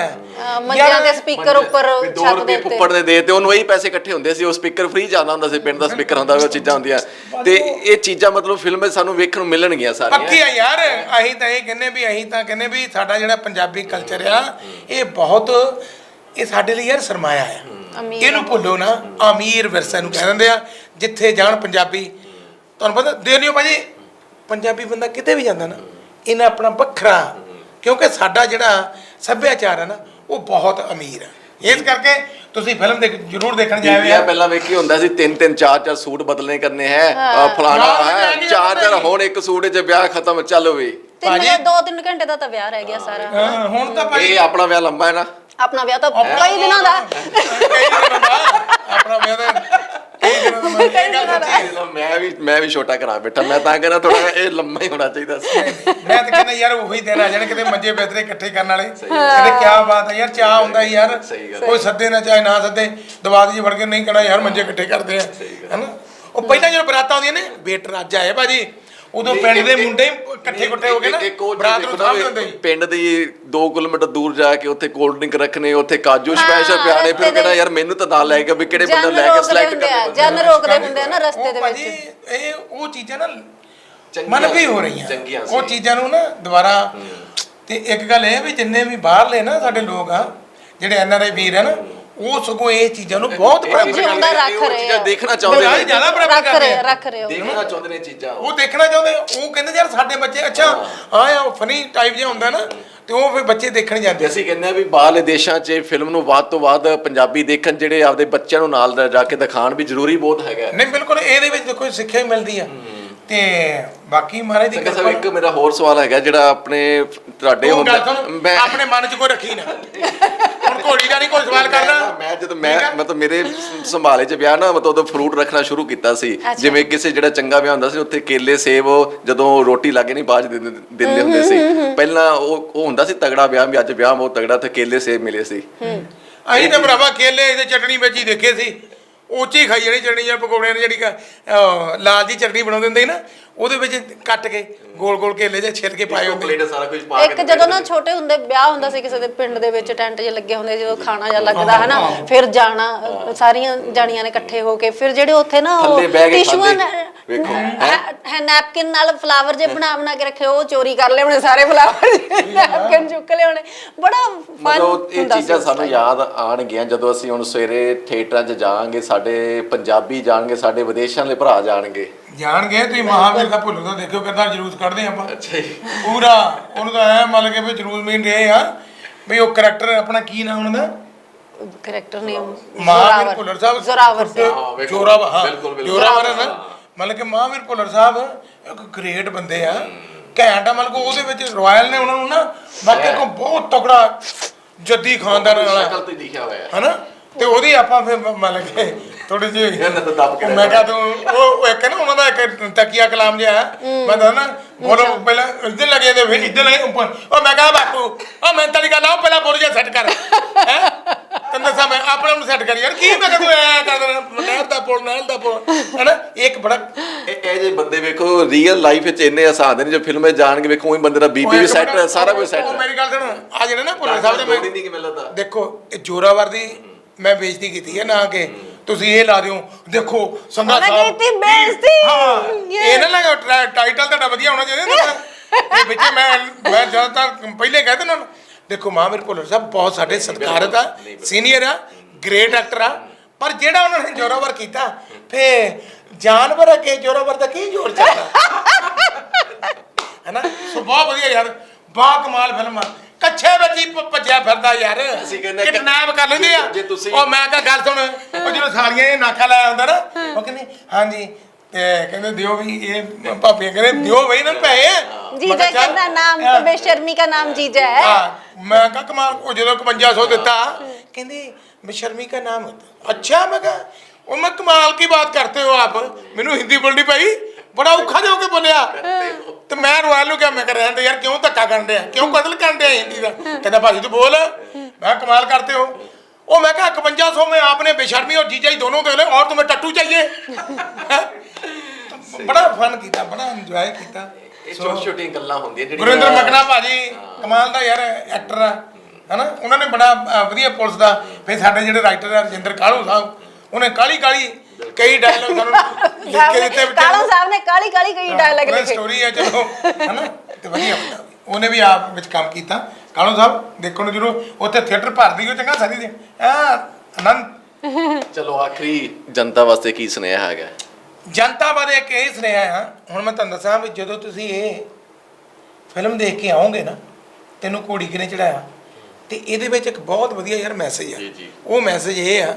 ਮੰਜਿਆਂ ਦੇ ਸਪੀਕਰ ਉੱਪਰ 2 ਛੱਤ ਰੁਪਏ ਦੇ ਉੱਤੇ। ਫੁੱਫੜ ਨੇ ਦੇ ਤੇ ਉਹਨੂੰ ਇਹੀ ਪੈਸੇ ਇਕੱਠੇ ਹੁੰਦੇ ਸੀ ਉਹ ਸਪੀਕਰ ਫ੍ਰੀ ਜਾਂਦਾ ਹੁੰਦਾ ਸੀ ਪਿੰਡ ਦਾ ਸਪੀਕਰ ਹੁੰਦਾ ਉਹ ਚੀਜ਼ਾਂ ਹੁੰਦੀਆਂ। ਤੇ ਇਹ ਚੀਜ਼ਾਂ ਮਤਲਬ ਫਿਲਮ ਵਿੱਚ ਸਾਨੂੰ ਵੇਖਣ ਨੂੰ ਮਿਲਣਗੀਆਂ ਪੱਕੀ ਸਾਰੀਆਂ। ਆ ਯਾਰ ਅਸੀਂ ਤਾਂ ਇਹ ਕਹਿੰਨੇ ਵੀ ਅਸੀਂ ਤਾਂ ਕਹਿੰਨੇ ਵੀ ਸਾਡਾ ਜਿਹੜਾ ਪੰਜਾਬੀ ਕਲਚਰ ਆ ਇਹ ਬਹੁਤ ਇਹ ਸਾਡੇ ਲਈ ਯਾਰ ਸਰਮਾਇਆ ਆ। ਅਮੀਰ ਇਹਨੂੰ ਭੁੱਲੋ ਨਾ ਅਮੀਰ ਵਿਰਸੇ ਨੂੰ ਕਹਿ ਦਿੰਦੇ ਆ ਜਿੱਥੇ ਜਾਣ ਪੰਜਾਬੀ। ਤੁਹਾਨੂੰ ਪਤਾ ਦੇ ਲਿਓ ਭਾਜੀ ਪੰਜਾਬੀ ਬੰਦਾ ਕਿਤੇ ਵੀ ਜਾਂਦਾ ਨਾ ਇਹਨਾਂ ਆਪਣਾ ਵੱਖਰਾ ਕਿਉਂਕਿ ਸਾਡਾ ਜਿਹੜਾ ਸੱਭਿਆਚਾਰ ਹੈ ਨਾ ਉਹ ਬਹੁਤ ਅਮੀਰ ਹੈ ਇਸ ਕਰਕੇ ਤੁਸੀਂ ਫਿਲਮ ਦੇਖ ਜ਼ਰੂਰ ਦੇਖਣ ਜਾਵੇ ਬੀਬੀਆਂ ਪਹਿਲਾਂ ਵੇਖੀ ਹੁੰਦਾ ਸੀ ਤਿੰਨ ਤਿੰਨ ਚਾਰ ਚਾਰ ਸੂਟ ਬਦਲਨੇ ਕਰਨੇ ਹੈ ਫਲਾਣਾ ਹੈ ਚਾਰ ਚਾਰ ਹੁਣ ਇੱਕ ਸੂਟ 'ਚ ਵਿਆਹ ਖਤਮ ਚੱਲ ਵੀ। ਭਾਜੀ- ਦੋ ਤਿੰਨ ਘੰਟੇ ਦਾ ਤਾਂ ਵਿਆਹ ਰਹਿ ਗਿਆ ਸਾਰਾ। ਹਾਂ, ਹੁਣ ਤਾਂ ਭਾਈ ਇਹ ਆਪਣਾ ਵਿਆਹ ਲੰਬਾ ਹੈ ਨਾ। ਆਪਣਾ ਵਿਆਹ ਤਾਂ ਕਈ ਦਿਨਾਂ ਦਾ। ਕਈ ਦਿਨਾਂ ਦਾ। ਆਪਣਾ ਵਿਆਹ ਤਾਂ ਕਈ ਦਿਨਾਂ ਦਾ। ਮੈਂ ਵੀ ਮੈਂ ਵੀ ਛੋਟਾ ਕਰਾ ਬੈਠਾ। ਮੈਂ ਤਾਂ ਕਹਿੰਦਾ ਥੋੜਾ ਇਹ ਲੰਮਾ ਹੀ ਹੋਣਾ ਚਾਹੀਦਾ ਸੀ। ਮੈਂ ਤਾਂ ਕਹਿੰਦਾ ਯਾਰ ਉਹੀ ਦਿਨ ਆ ਜਾਣ ਕਿਤੇ ਮੰਜੇ ਬਿਸਤਰੇ ਇਕੱਠੇ ਕਰਨ ਵਾਲੇ। ਕਹਿੰਦੇ ਕੀ ਬਾਤ ਹੈ ਯਾਰ ਚਾਹ ਹੁੰਦਾ ਹੀ ਯਾਰ। ਕੋਈ ਸੱਦੇ ਨਾ ਚਾਹੇ ਨਾ ਸੱਦੇ। ਦਵਾਦ ਜੀ ਵੜ ਕੇ ਨਹੀਂ ਕਹਣਾ ਯਾਰ ਮੰਜੇ ਇਕੱਠੇ ਕਰਦੇ ਆ। ਹੈਨਾ? ਉਹ ਪਹਿਲਾਂ ਜਦੋਂ ਬਰਾਤਾਂ ਆਉਂਦੀਆਂ ਨੇ ਵੇਟ ਰਾਜਾ ਹੈ ਭਾਜੀ। ਉਦੋਂ ਪਿੰਡ ਦੇ ਮੁੰਡੇ ਹੀ ਇਕੱਠੇ ਇਕੱਠੇ ਹੋ ਕੇ ਨਾ ਇੱਕ ਉਹ ਬਰਾਤ ਨੂੰ ਨਾ ਵੀ ਹੁੰਦੇ ਸੀ। ਪਿੰਡ ਦੀ 2 ਕਿਲੋਮੀਟਰ ਦੂਰ ਜਾ ਕੇ ਉੱਥੇ ਕੋਲਡ ਡਰਿੰਕ ਰੱਖਣੇ ਉੱਥੇ ਕਾਜੂ ਸਪੈਸ਼ਲ ਪਿਆਣੇ ਫਿਰ ਕਹਿੰਦਾ ਯਾਰ ਮੈਨੂੰ ਤਾਂ ਨਾਲ ਲੈ ਕੇ ਵੀ ਕਿਹੜੇ ਬੰਦੇ ਲੈ ਕੇ ਸਿਲੈਕਟ ਕਰਨੇ ਜਨ ਰੋਕਦੇ ਹੁੰਦੇ ਆ ਨਾ ਰਸਤੇ ਦੇ ਵਿੱਚ। ਇਹ ਉਹ ਚੀਜ਼ਾਂ ਨਾ ਚੰਗੀਆਂ ਮਨ ਵੀ ਹੋ ਰਹੀਆਂ। ਚੰਗੀਆਂ ਉਹ। ਚੀਜ਼ਾਂ ਨੂੰ ਨਾ ਦੁਬਾਰਾ ਤੇ ਇੱਕ ਗੱਲ ਇਹ ਵੀ ਜਿੰਨੇ ਵੀ ਬਾਹਰਲੇ ਨਾ ਸਾਡੇ ਲੋਕ ਆ ਜਿਹੜੇ ਐਨ ਆਰ ਆਈ ਵੀਰ ਆ ਨਾ ਉਹ ਸਗੋਂ ਇਹ ਚੀਜ਼ਾਂ ਨੂੰ ਬਹੁਤ ਇਹ- ਇਹ- ਜਿਉਂਦਾ ਇਹ- ਰੱਖ ਰਹੇ ਚੀਜ਼ਾਂ ਆ। ਦੇਖਣਾ ਚਾਹੁੰਦੇ ਨੇ। ਜ਼ਿਆਦਾ ਰੱਖ ਕਰਦੇ ਰਹੇ ਆ। ਰੱਖ ਰਹੇ ਹੋ ਦੇਖਣਾ ਚਾਹੁੰਦੇ ਨੇ ਚੀਜ਼ਾਂ। ਉਹ ਦੇਖਣਾ ਚਾਹੁੰਦੇ ਆ, ਉਹ ਕਹਿੰਦੇ ਯਾਰ ਸਾਡੇ ਬੱਚੇ ਅੱਛਾ ਆ ਫਨੀ ਟਾਈਪ ਜਿਹਾ ਹੁੰਦਾ ਨਾ ਤੇ ਉਹ ਫਿਰ ਬੱਚੇ ਦੇਖਣ ਜਾਂਦੇ ਤੇ ਅਸੀਂ ਕਹਿੰਦੇ ਆ ਵੀ ਬਾਹਰਲੇ ਦੇਸ਼ਾਂ 'ਚ ਫਿਲਮ ਨੂੰ ਵੱਧ ਤੋਂ ਵੱਧ ਪੰਜਾਬੀ ਦੇਖਣ ਜਿਹੜੇ ਆਪਦੇ ਬੱਚਿਆਂ ਨੂੰ ਨਾਲ ਜਾ ਕੇ ਦਿਖਾਣ ਵੀ ਜ਼ਰੂਰੀ ਬਹੁਤ ਹੈਗਾ। ਨਹੀਂ ਬਿਲਕੁਲ ਇਹਦੇ ਵਿੱਚ ਦੇਖੋ ਸਿੱਖਿਆ ਹੀ ਮਿਲਦੀ ਆ। ਤੇ ਬਾਕੀ ਮਹਾਰਾਜ ਦੀ ਸਾਹਿਬ ਕਿਰਪਾ ਇੱਕ ਮੇਰਾ ਹੋਰ ਸਵਾਲ ਹੈਗਾ ਜਿਹੜਾ ਆਪਣੇ ਤੁਹਾਡੇ ਉਹ ਗੱਲ ਹੁੰਦਾ। ਸੁਣ ਮੈਂ ਆਪਣੇ ਮਨ 'ਚ ਕੋਈ ਰੱਖੀ ਨਾ। ਹੁਣ ਘੋੜੀ ਦਾ ਨਹੀਂ ਕੋਈ ਸਵਾਲ ਕਰਨਾ ਮੈਂ ਜਦੋਂ ਮੈਂ ਮਤਲਬ ਮੇਰੇ ਸ- ਸੰਭਾਲੇ ਚ ਵਿਆਹ ਨਾ ਮਤਲਬ ਉਦੋਂ ਫਰੂਟ ਰੱਖਣਾ ਸ਼ੁਰੂ ਕੀਤਾ ਸੀ। ਅੱਛਾ। ਜਿਵੇਂ ਕਿਸੇ ਜਿਹੜਾ ਚੰਗਾ ਵਿਆਹ ਹੁੰਦਾ ਸੀ ਉੱਥੇ ਕੇਲੇ ਸੇਬ ਜਦੋਂ ਰੋਟੀ ਲਾਗੇ ਨਹੀਂ ਬਾਅਦ 'ਚ ਦਿੰਦੇ ਦਿੰਦੇ ਹੁੰਦੇ ਸੀ। ਪਹਿਲਾਂ ਉਹ ਉਹ ਹੁੰਦਾ ਸੀ ਤਗੜਾ ਵਿਆਹ ਵੀ ਅੱਜ ਵਿਆਹ ਬਹੁਤ ਤਗੜਾ ਤੇ ਕੇਲੇ ਸੇਬ ਮਿਲੇ ਸੀ। ਅਸੀਂ ਤਾਂ ਭਰਾਵਾ ਕੇਲੇ ਤੇ ਚਟਣੀ ਵਿੱਚ ਹੀ ਦੇਖੇ ਸੀ। ਉਹ 'ਚ ਹੀ ਖਾਈ ਜਿਹੜੀ ਚਟਣੀ ਜਾਂ ਪਕੌੜਿਆਂ ਦੀ ਜਿਹੜੀ ਕ- ਅਹ ਲਾਲ ਦੀ ਚਟਣੀ ਬਣਾਉਂਦੇ ਹੁੰਦੇ ਸੀ ਨਾ ਉਹਦੇ ਵਿੱਚ ਕੱਟ ਕੇ ਗੋਲ ਗੋਲ ਕੇਲੇ ਜੇ ਛਿੱਲ ਕੇ ਪਾਏ ਹੁੰਦੇ ਪਲੇਟ ਸਾਰਾ ਕੁਝ ਪਾ ਕੇ ਇੱਕ ਜਦੋਂ ਨਾ ਛੋਟੇ ਹੁੰਦੇ ਵਿਆਹ ਹੁੰਦਾ ਸੀ ਕਿਸੇ ਦੇ ਪਿੰਡ ਦੇ ਵਿੱਚ ਟੈਂਟ ਜੇ ਲੱਗੇ ਹੁੰਦੇ ਜਦੋਂ ਖਾਣਾ ਜਾਂ ਲੱਗਦਾ ਹੈ ਨਾ ਫਿਰ ਜਾਣਾ ਅ, ਸਾਰੀਆਂ ਜਾਣੀਆਂ ਨੇ ਇਕੱਠੇ ਹੋ ਕੇ ਫਿਰ ਜਿਹੜੇ ਉੱਥੇ ਨਾ ਉਹ ਥੱਲੇ ਬਹਿ ਕੇ ਟਿਸ਼ੂਆਂ ਖਾਂਦੇ। ਵੇਖੋ, ਹੈ। ਨੈਪਕਿਨ ਨਾਲ ਫਲਾਵਰ ਜੇ ਬਣਾ ਬਣਾ ਕੇ ਰੱਖੇ ਉਹ ਚੋਰੀ ਕਰ ਲਿਆਉਣੇ ਸਾਰੇ ਫਲਾਵਰ ਨੈਪਕਿਨ ਚੁੱਕ ਲਿਆਉਣੇ ਬੜਾ ਫਨ ਮਤਲਬ ਇਹ ਚੀਜ਼ਾਂ ਸਾਨੂੰ। ਯਾਦ ਆਣਗੀਆਂ ਜਦੋਂ ਅਸੀਂ ਹੁਣ ਸਵੇਰੇ ਥੀਏਟਰਾਂ 'ਚ ਜਾਵਾਂਗੇ ਸਾਡੇ ਪੰਜਾਬੀ ਜਾਣਗੇ ਸਾਡੇ ਵਿਦੇਸ਼ਾਂ ਦੇ ਭਰਾ ਜਾਣਗੇ। ਜਾਣਗੇ ਤੁਸੀਂ ਮਹਾਵੀਰ ਦਾ ਭੁੱਲੂ ਦਾ ਦੇਖਿਓ ਕਿੱਦਾਂ ਜਲੂਸ ਕੱਢਦੇ ਆਪਾਂ। ਅੱਛਾ ਜੀ। ਪੂਰਾ ਉਹਨੂੰ ਤਾਂ ਐ ਮੰਨ ਕੇ ਵੀ ਜਲੂਸ ਮੀਨ ਰਹੇ ਆ ਵੀ ਉਹ ਕਰੈਕਟਰ ਆਪਣਾ ਕੀ ਨਾਮ ਉਹਨਾਂ ਦਾ ਕਰੈਕਟਰ ਨੇਮ ਮਹਾਵੀਰ ਭੁੱਲਰ ਸਾਹਿਬ ਜ਼ੋਰਾਵਰ ਹਾਂ, ਜੋਰਾਵਰ ਹਾਂ ਬਿਲਕੁਲ, ਬਿਲਕੁਲ। ਜੋਰਾਵਰ ਹੈ ਨਾ? ਮਤਲਬ ਕਿ ਮਹਾਵੀਰ ਭੁੱਲਰ ਸਾਹਿਬ ਇੱਕ ਗ੍ਰੇਟ ਬੰਦੇ ਆ। ਘੈਂਟ ਆ ਮਤਲਬ ਕਿ ਉਹਦੇ ਵਿੱਚ ਰਾਇਲ ਨੇ ਉਹਨਾਂ ਨੂੰ ਨਾ ਬਾਕੀ ਕੋ ਬਹੁਤ ਤਕੜਾ ਜੱਦੀ ਖਾਨਦਾਨ ਵਾਲਾ ਸ਼ਕਲ ਤੇ ਲਿਖਿਆ ਹੋਇਆ ਹੈ। ਹਨਾ? ਤੇ ਉਹਦੀ ਆਪਾਂ ਫਿਰ ਮ- ਮੰਨ ਕੇ ਥੋੜੀ ਜਿਹੀ ਇਹਨਾਂ ਤੋਂ ਦੱਬ ਕੇ ਮੈਂ ਕਹਾਂ ਤੂੰ ਉਹ ਉਹ ਇੱਕ ਨਾ ਉਹਨਾਂ ਦਾ ਇੱਕ ਤਕੀਆ ਕਲਾਮ ਜਿਹਾ। ਮੈਂ ਦੱਸਦਾ ਨਾ ਬੋਲੋ ਪਹਿਲਾਂ ਇੱਧਰ ਲੱਗੇ ਤੇ ਫਿਰ ਇੱਧਰ ਲੱਗੇ ਉੱਪਰ। ਉਹ ਮੈਂ ਕਹਾਂ ਬਾਪੂ ਉਹ ਮੈਂ ਤੇਰੀ ਗੱਲ ਆਓ ਪਹਿਲਾਂ ਬੋਲ ਜਾ ਸੈੱਟ ਕਰ। ਹੈ? ਤੈਨੂੰ ਦੱਸਾਂ ਮੈਂ ਆਪਣੇ ਨੂੰ ਸੈੱਟ ਕਰ। ਯਾਰ ਕੀ ਮੈਂ ਕਹਾਂ ਤੂੰ ਐ ਕਰ ਦੇਣਾ ਨਹਿਰ ਦਾ ਪੁੱਲ ਨਹਿਰ ਦਾ ਪੁੱਲ। ਹਨਾ? ਇੱਕ ਬੜਾ ਇਹ ਜੇ ਬੰਦੇ ਵੇਖੋ ਰੀਅਲ ਲਾਈਫ ਵਿੱਚ ਇੰਨੇ ਆਸਾਨ ਨੇ ਜੋ ਫਿਲਮਾਂ ਜਾਣਗੇ ਵੇਖੋ ਉਹੀ ਬੰਦੇ ਦਾ ਬੀਪੀ ਵੀ ਸੈੱਟ ਸਾਰਾ ਕੁਝ ਸੈੱਟ ਉਹ ਮੇਰੀ ਗੱਲ ਸੁਣ ਆ ਜਿਹੜੇ ਨਾ ਭੁੱਲਰ ਸਾਹਿਬ ਦੇ ਮੈਂ ਨਹੀਂ ਕਿ ਮਿਲਦਾ ਦੇਖੋ ਇਹ ਜੋਰਾਵਰ ਦੀ ਮੈਂ ਬੇਇੱਜ਼ਤੀ ਕੀਤੀ ਹੈ ਨਾ ਕਿ। ਤੁਸੀਂ ਇਹ ਲਾ ਦਿਓ ਦੇਖੋ ਸੰਗਾ ਉਹਨੇ ਸਾਹਿਬ ਕੀਤੀ ਬੇਇੱਜ਼ਤੀ। ਹਾਂ. ਇਹ ਨਾ ਲੱਗਾ ਟਾਈਟਲ ਤੁਹਾਡਾ ਵਧੀਆ ਹੋਣਾ ਚਾਹੀਦਾ। ਇਹ ਵਿੱਚ ਮੈਂ ਮੈਂ ਜ਼ਿਆਦਾਤਰ ਪਹਿਲੇ ਕਹਿ ਦਿੰਦਾ ਨਾ ਦੇਖੋ ਮਹਾਵੀਰ ਭੁੱਲਰ ਸਾਹਿਬ ਬਹੁਤ ਸਾਡੇ ਸਤਿਕਾਰਤ ਆ ਸੀਨੀਅਰ ਆ ਗ੍ਰੇਟ ਐਕਟਰ ਆ ਪਰ ਜਿਹੜਾ ਉਹਨਾਂ ਨੇ ਜੋਰਾਵਰ ਕੀਤਾ ਫੇ ਜਾਨਵਰ ਅੱਗੇ ਜੋਰਾਵਰ ਦਾ ਕੀ ਜ਼ੋਰ ਚੱਲਦਾ ਹੈਨਾ ਸੋ ਬਹੁਤ ਵਧੀਆ ਯਾਰ ਬਾ ਕਮਾਲ ਫਿਲਮ ਆ ਕੱਛੇ ਵਿੱਚ ਹੀ ਭ- ਭੱਜਿਆ ਫਿਰਦਾ ਯਾਰ ਅਸੀਂ ਕਹਿੰਦੇ ਕਿ- ਕਿਡਨੈਪ ਕਰ ਲੈਂਦੇ ਆ ਜੇ ਤੁਸੀਂ- ਉਹ ਮੈਂ ਕਹਾ ਗੱਲ ਸੁਣ ਉਹ ਜਦੋਂ ਸਾਲੀਆਂ ਇਹ ਨਾਕਾ ਲਾਇਆ ਹੁੰਦਾ ਨਾ ਉਹ ਕਹਿੰਦੇ ਹਾਂਜੀ ਤੇ ਕਹਿੰਦੇ ਦਿਓ ਵੀ ਇਹ ਭਾਪੀਆਂ ਕਹਿੰਦੇ ਦਿਓ ਬਈ ਇਹਨਾਂ ਨੂੰ ਪੈਸੇ ਮੈਂ जीजा ਕਿਹਾ ਚੱਲ, का नाम ਹਾਂ। तो बेशर्मी का नाम जीजा है ਹਾਂ ਮੈਂ ਕਹਾ ਕਮਾਲ ਉਹ ਜਦੋਂ 5500 ਦਿੱਤਾ ਕਹਿੰਦੇ ਬੇਸ਼ਰਮੀ का नाम होता अच्छा मैं कहा ਉਹ ਮੈਂ ਕਮਾਲ ਕੀ ਬਾਤ ਕਰਤੇ ਹੋ ਆਪ ਮੈਨੂੰ ਹਿੰਦੀ ਬੋਲਣੀ ਪਈ ਬੜਾ ਔਖਾ ਜਿਹਾ ਕੇ ਬੋਲਿਆ। ਤੇ ਮੈਂ ਰੋਇਲ ਨੂੰ ਕਿਹਾ ਮੈਂ ਕਰ ਰਿਹਾ ਯਾਰ ਕਿਉਂ ਧੱਕਾ ਕਰਨ ਡਿਆ? ਕਿਉਂ ਕਤਲ ਕਰਨ ਡਿਆ ਹਿੰਦੀ ਦਾ? ਕਹਿੰਦਾ ਭਾਜੀ ਤੂੰ ਬੋਲ। ਮੈਂ ਕਮਾਲ ਕਰਤੇ ਹੋ। ਉਹ ਮੈਂ ਕਿਹਾ 5100 ਮੈਂ ਆਪਨੇ ਬੇਸ਼ਰਮੀ ਔਰ ਜੀਜਾਈ ਦੋਨੋਂ ਦੇ ਲੈ ਔਰ ਤੁਮੇ ਟੱਟੂ ਚਾਹੀਏ। ਬੜਾ ਫਨ ਕੀਤਾ ਬੜਾ ਇੰਜੋਏ ਕੀਤਾ। ਛੋਟੀ ਛੋਟੀ ਗੱਲਾਂ ਹੁੰਦੀਆਂ ਜਿਹੜੀਆਂ ਗੁਰਿੰਦਰ ਮਕਨਾ ਭਾਜੀ ਕਮਾਲ ਦਾ ਯਾਰ ਐਕਟਰ ਆ। ਹਨਾ? ਉਹਨਾਂ ਨੇ ਬੜਾ ਵਧੀਆ ਪੁਲਿਸ ਦਾ। ਫਿਰ ਸਾਡੇ ਜਿਹੜੇ ਰਾਈਟਰ ਆ ਰਜਿੰਦਰ ਕਾਲੂ ਸਾਹਿਬ ਉਹਨੇ ਕਾਲੀ ਕਾਲੀ ਕਈ ਡਾਇਲੌਗ ਸਾਨੂੰ ਲਿਖ ਕੇ ਦਿੱਤੇ ਕਾਲੂ ਸਾਹਿਬ ਨੇ ਕਾਲੀ ਕਾਲੀ ਕਈ ਡਾਇਲੌਗ ਲਿਖੇ। ਸਟੋਰੀ ਹੈ ਚਲੋ ਹਨਾ? ਤੇ ਵਧੀਆ ਬੰਦਾ ਉਹਨੇ ਵੀ ਆਪ ਵਿੱਚ ਕੰਮ ਕੀਤਾ। ਕਾਲੂ ਸਾਹਿਬ ਦੇਖਣ ਨੂੰ ਜਰੂਰ ਉੱਥੇ ਥੀਏਟਰ ਭਰਦੀ ਹੋ ਚੰਗਾ ਸਾਰੀ ਦੇ ਆ ਆਨੰਦ। ਚਲੋ ਆਖਰੀ ਜਨਤਾ ਵਾਸਤੇ ਕੀ ਸੁਨੇਹਾ ਹੈਗਾ? ਜਨਤਾ ਬਾਰੇ ਕੀ ਸੁਨੇਹਾ ਹੈ ਹੁਣ ਮੈਂ ਤੁਹਾਨੂੰ ਦੱਸਾਂ ਵੀ ਜਦੋਂ ਤੁਸੀਂ ਇਹ ਫਿਲਮ ਦੇਖ ਕੇ ਆਓਗੇ ਨਾ ਤੈਨੂੰ ਘੋੜੀ ਕਿਨੇ ਚੜਾਇਆ ਤੇ ਇਹਦੇ ਵਿੱਚ ਇੱਕ ਬਹੁਤ ਵਧੀਆ ਯਾਰ ਮੈਸੇਜ ਆ। ਉਹ ਮੈਸੇਜ ਇਹ ਆ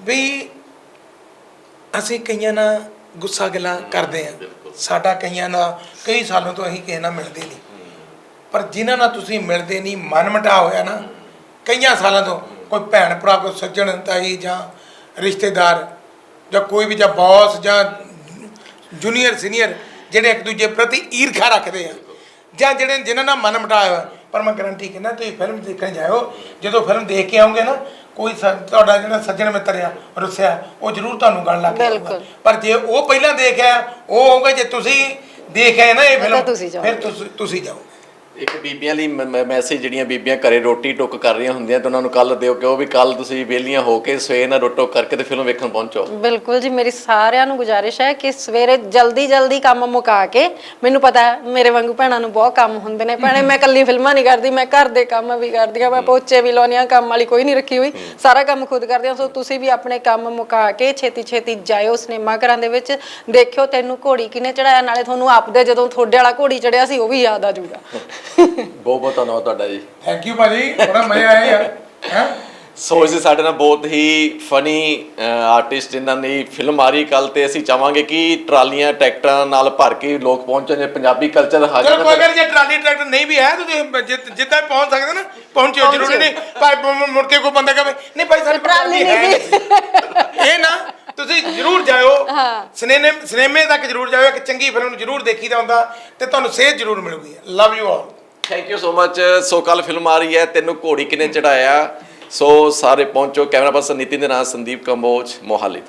ਵੀ ਅਸੀਂ ਕਈਆਂ ਨਾਲ ਗੁੱਸਾ ਗਿਲਾ ਕਰਦੇ ਆ। ਸਾਡਾ ਕਈਆਂ ਦਾ ਕਈ ਸਾਲਾਂ ਤੋਂ ਅਸੀਂ ਕਿਸੇ ਨਾਲ ਮਿਲਦੇ ਨਹੀਂ। ਪਰ ਜਿਨ੍ਹਾਂ ਨਾਲ ਤੁਸੀਂ ਮਿਲਦੇ ਨਹੀਂ ਮਨ ਮਟਾ ਹੋਇਆ ਨਾ ਕਈਆਂ ਸਾਲਾਂ ਤੋਂ ਕੋਈ ਭੈਣ ਭਰਾ ਕੋਈ ਸੱਜਣ ਤਾਈ ਜਾਂ ਰਿਸ਼ਤੇਦਾਰ ਜਾਂ ਕੋਈ ਵੀ ਜਾਂ ਬੌਸ ਜਾਂ ਜੂਨੀਅਰ ਸੀਨੀਅਰ ਜਿਹੜੇ ਇੱਕ ਦੂਜੇ ਪ੍ਰਤੀ ਈਰਖਾ ਰੱਖਦੇ ਆ ਜਾਂ ਜਿਹੜੇ ਜਿਨ੍ਹਾਂ ਨਾਲ ਮਨ ਮਟਾਇਆ ਹੋਇਆ। ਪਰ ਮੈਂ ਗਰੰਟੀ ਕਹਿੰਦਾ ਤੁਸੀਂ ਫਿਲਮ ਦੇਖਣ ਜਾਇਓ ਜਦੋਂ ਫਿਲਮ ਦੇਖ ਕੇ ਆਓਗੇ ਨਾ ਕੋਈ ਸ- ਤੁਹਾਡਾ ਜਿਹੜਾ ਸੱਜਣ ਮਿੱਤਰ ਆ ਰੁੱਸਿਆ ਉਹ ਜ਼ਰੂਰ ਤੁਹਾਨੂੰ ਗੱਲ ਲੱਗ ਜਾਊਗਾ ਬਿਲਕੁਲ। ਪਰ ਜੇ ਉਹ ਪਹਿਲਾਂ ਦੇਖਿਆ ਉਹ ਹੋਊਗਾ ਜੇ ਤੁਸੀਂ ਦੇਖਿਆ ਨਾ ਇਹ ਤਾਂ ਫਿਲਮ ਤੁਸੀਂ। ਫਿਰ ਤੁਸੀਂ ਤੁਸੀਂ ਜਾਓ ਇੱਕ ਬੀਬੀਆਂ ਲਈ ਮੈਸੇਜ ਜਿਹੜੀਆਂ ਬੀਬੀਆਂ ਘਰੇ ਰੋਟੀ ਟੁੱਕ ਕਰ ਰਹੀਆਂ ਹੁੰਦੀਆਂ ਤੇ ਉਹਨਾਂ ਨੂੰ ਕੱਲ ਦਿਓ ਕਿ ਉਹ ਵੀ ਕੱਲ ਤੁਸੀਂ ਵਿਹਲੀਆਂ ਹੋ ਕੇ ਸਵੇਰ ਨਾਲ ਰੋਟੋ ਕਰਕੇ ਤੇ ਫਿਲਮ ਵੇਖਣ ਪਹੁੰਚੋ। ਬਿਲਕੁਲ ਜੀ, ਮੇਰੀ ਸਾਰਿਆਂ ਨੂੰ ਗੁਜ਼ਾਰਿਸ਼ ਹੈ ਕਿ ਸਵੇਰੇ ਜਲਦੀ ਜਲਦੀ ਕੰਮ ਮੁਕਾ ਕੇ ਮੈਨੂੰ ਪਤਾ ਹੈ ਮੇਰੇ ਵਾਂਗੂ ਭੈਣਾਂ ਨੂੰ ਬਹੁਤ ਕੰਮ ਹੁੰਦੇ ਨੇ। ਭੈਣੇ, ਮੈਂ ਇਕੱਲੀ ਫਿਲਮਾਂ ਨਹੀਂ ਕਰਦੀ, ਮੈਂ ਘਰ ਦੇ ਕੰਮ ਵੀ ਕਰਦੀ ਆ ਮੈਂ ਪੋਚੇ ਵੀ ਲਾਉਣੀ ਆ ਕੰਮ ਵਾਲੀ ਕੋਈ ਨਹੀਂ ਰੱਖੀ ਹੋਈ। ਸਾਰਾ ਕੰਮ ਖੁਦ ਕਰਦੀ ਆ ਸੋ ਤੁਸੀਂ ਵੀ ਆਪਣੇ ਕੰਮ ਮੁਕਾ ਕੇ ਛੇਤੀ ਛੇਤੀ ਜਾਇਓ ਸਿਨੇਮਾ ਘਰਾਂ ਦੇ ਵਿੱਚ। ਦੇਖਿਓ ਤੈਨੂੰ ਘੋੜੀ ਕਿਨੇ ਚੜਾਇਆ? ਨਾਲੇ ਤੁਹਾਨੂੰ ਆਪਦੇ ਜਦੋਂ ਤੁਹਾਡੇ ਵਾਲਾ ਘੋੜੀ ਚੜਿਆ ਸੀ, ਉਹ ਵੀ ਯਾਦ ਆ ਜਾਊਗਾ। ਬਹੁਤ ਬਹੁਤ ਧੰਨਵਾਦ ਤੁਹਾਡਾ ਜੀ। ਥੈਂਕ ਯੂ ਭਾਜੀ ਬੜਾ ਮਜ਼ਾ ਆਇਆ ਯਾਰ ਹੈ? ਸੋ ਇਸ ਸਾਡੇ ਨਾਲ ਬਹੁਤ ਹੀ ਫਨੀ ਆਰਟਿਸਟ ਜਿਨ੍ਹਾਂ ਦੀ ਫਿਲਮ ਆ ਰਹੀ ਕੱਲ ਤੇ ਅਸੀਂ ਚਾਹਾਂਗੇ ਕਿ ਟਰਾਲੀਆਂ ਟਰੈਕਟਰਾਂ ਨਾਲ ਭਰ ਕੇ ਲੋਕ ਪਹੁੰਚਣ ਜੇ ਪੰਜਾਬੀ ਕਲਚਰ ਚਲੋ ਹਾਜ਼ਰ ਕੋਈ ਗੱਲ ਜੇ ਟਰਾਲੀ ਟਰੈਕਟਰ ਨਹੀਂ ਵੀ ਹੈ ਤਾਂ ਤੁਸੀਂ ਜਿੱਦਾਂ ਪਹੁੰਚ ਸਕਦੇ ਨਾ ਪਹੁੰਚਿਓ ਜ਼ਰੂਰੀ ਨਹੀਂ। ਭਾਈ ਮੁੜ ਕੇ ਕੋਈ ਬੰਦਾ ਕਹੇ ਨਹੀਂ ਭਾਈ ਸਾਡੇ ਕੋਲ ਟਰਾਲੀ ਨਹੀਂ। ਇਹ ਨਾ ਤੁਸੀਂ ਜ਼ਰੂਰ ਜਾਇਓ। ਹਾਂ। ਸਿਨੇਮੇ ਸਿਨੇਮੇ ਤੱਕ ਜ਼ਰੂਰ ਜਾਇਓ ਇੱਕ ਚੰਗੀ ਫਿਲਮ ਨੂੰ ਜ਼ਰੂਰ ਦੇਖੀਦਾ ਹੁੰਦਾ ਤੇ ਤੁਹਾਨੂੰ ਸੇਧ ਜ਼ਰੂਰ ਮਿਲੂਗੀ। Love you all thank you so much so ਕੱਲ ਫਿਲਮ ਆ ਰਹੀ ਹੈ, ਤੈਨੂੰ ਘੋੜੀ ਕਿਨੇ ਚੜਾਇਆ ਸੋ ਸਾਰੇ ਪਹੁੰਚੋ, ਕੈਮਰਾ ਪਰਸਨ ਨਿਤਿਨ ਦੇ ਨਾਲ ਸੰਦੀਪ ਕੰਬੋਜ, ਮੋਹਾਲੀ ਤੋਂ।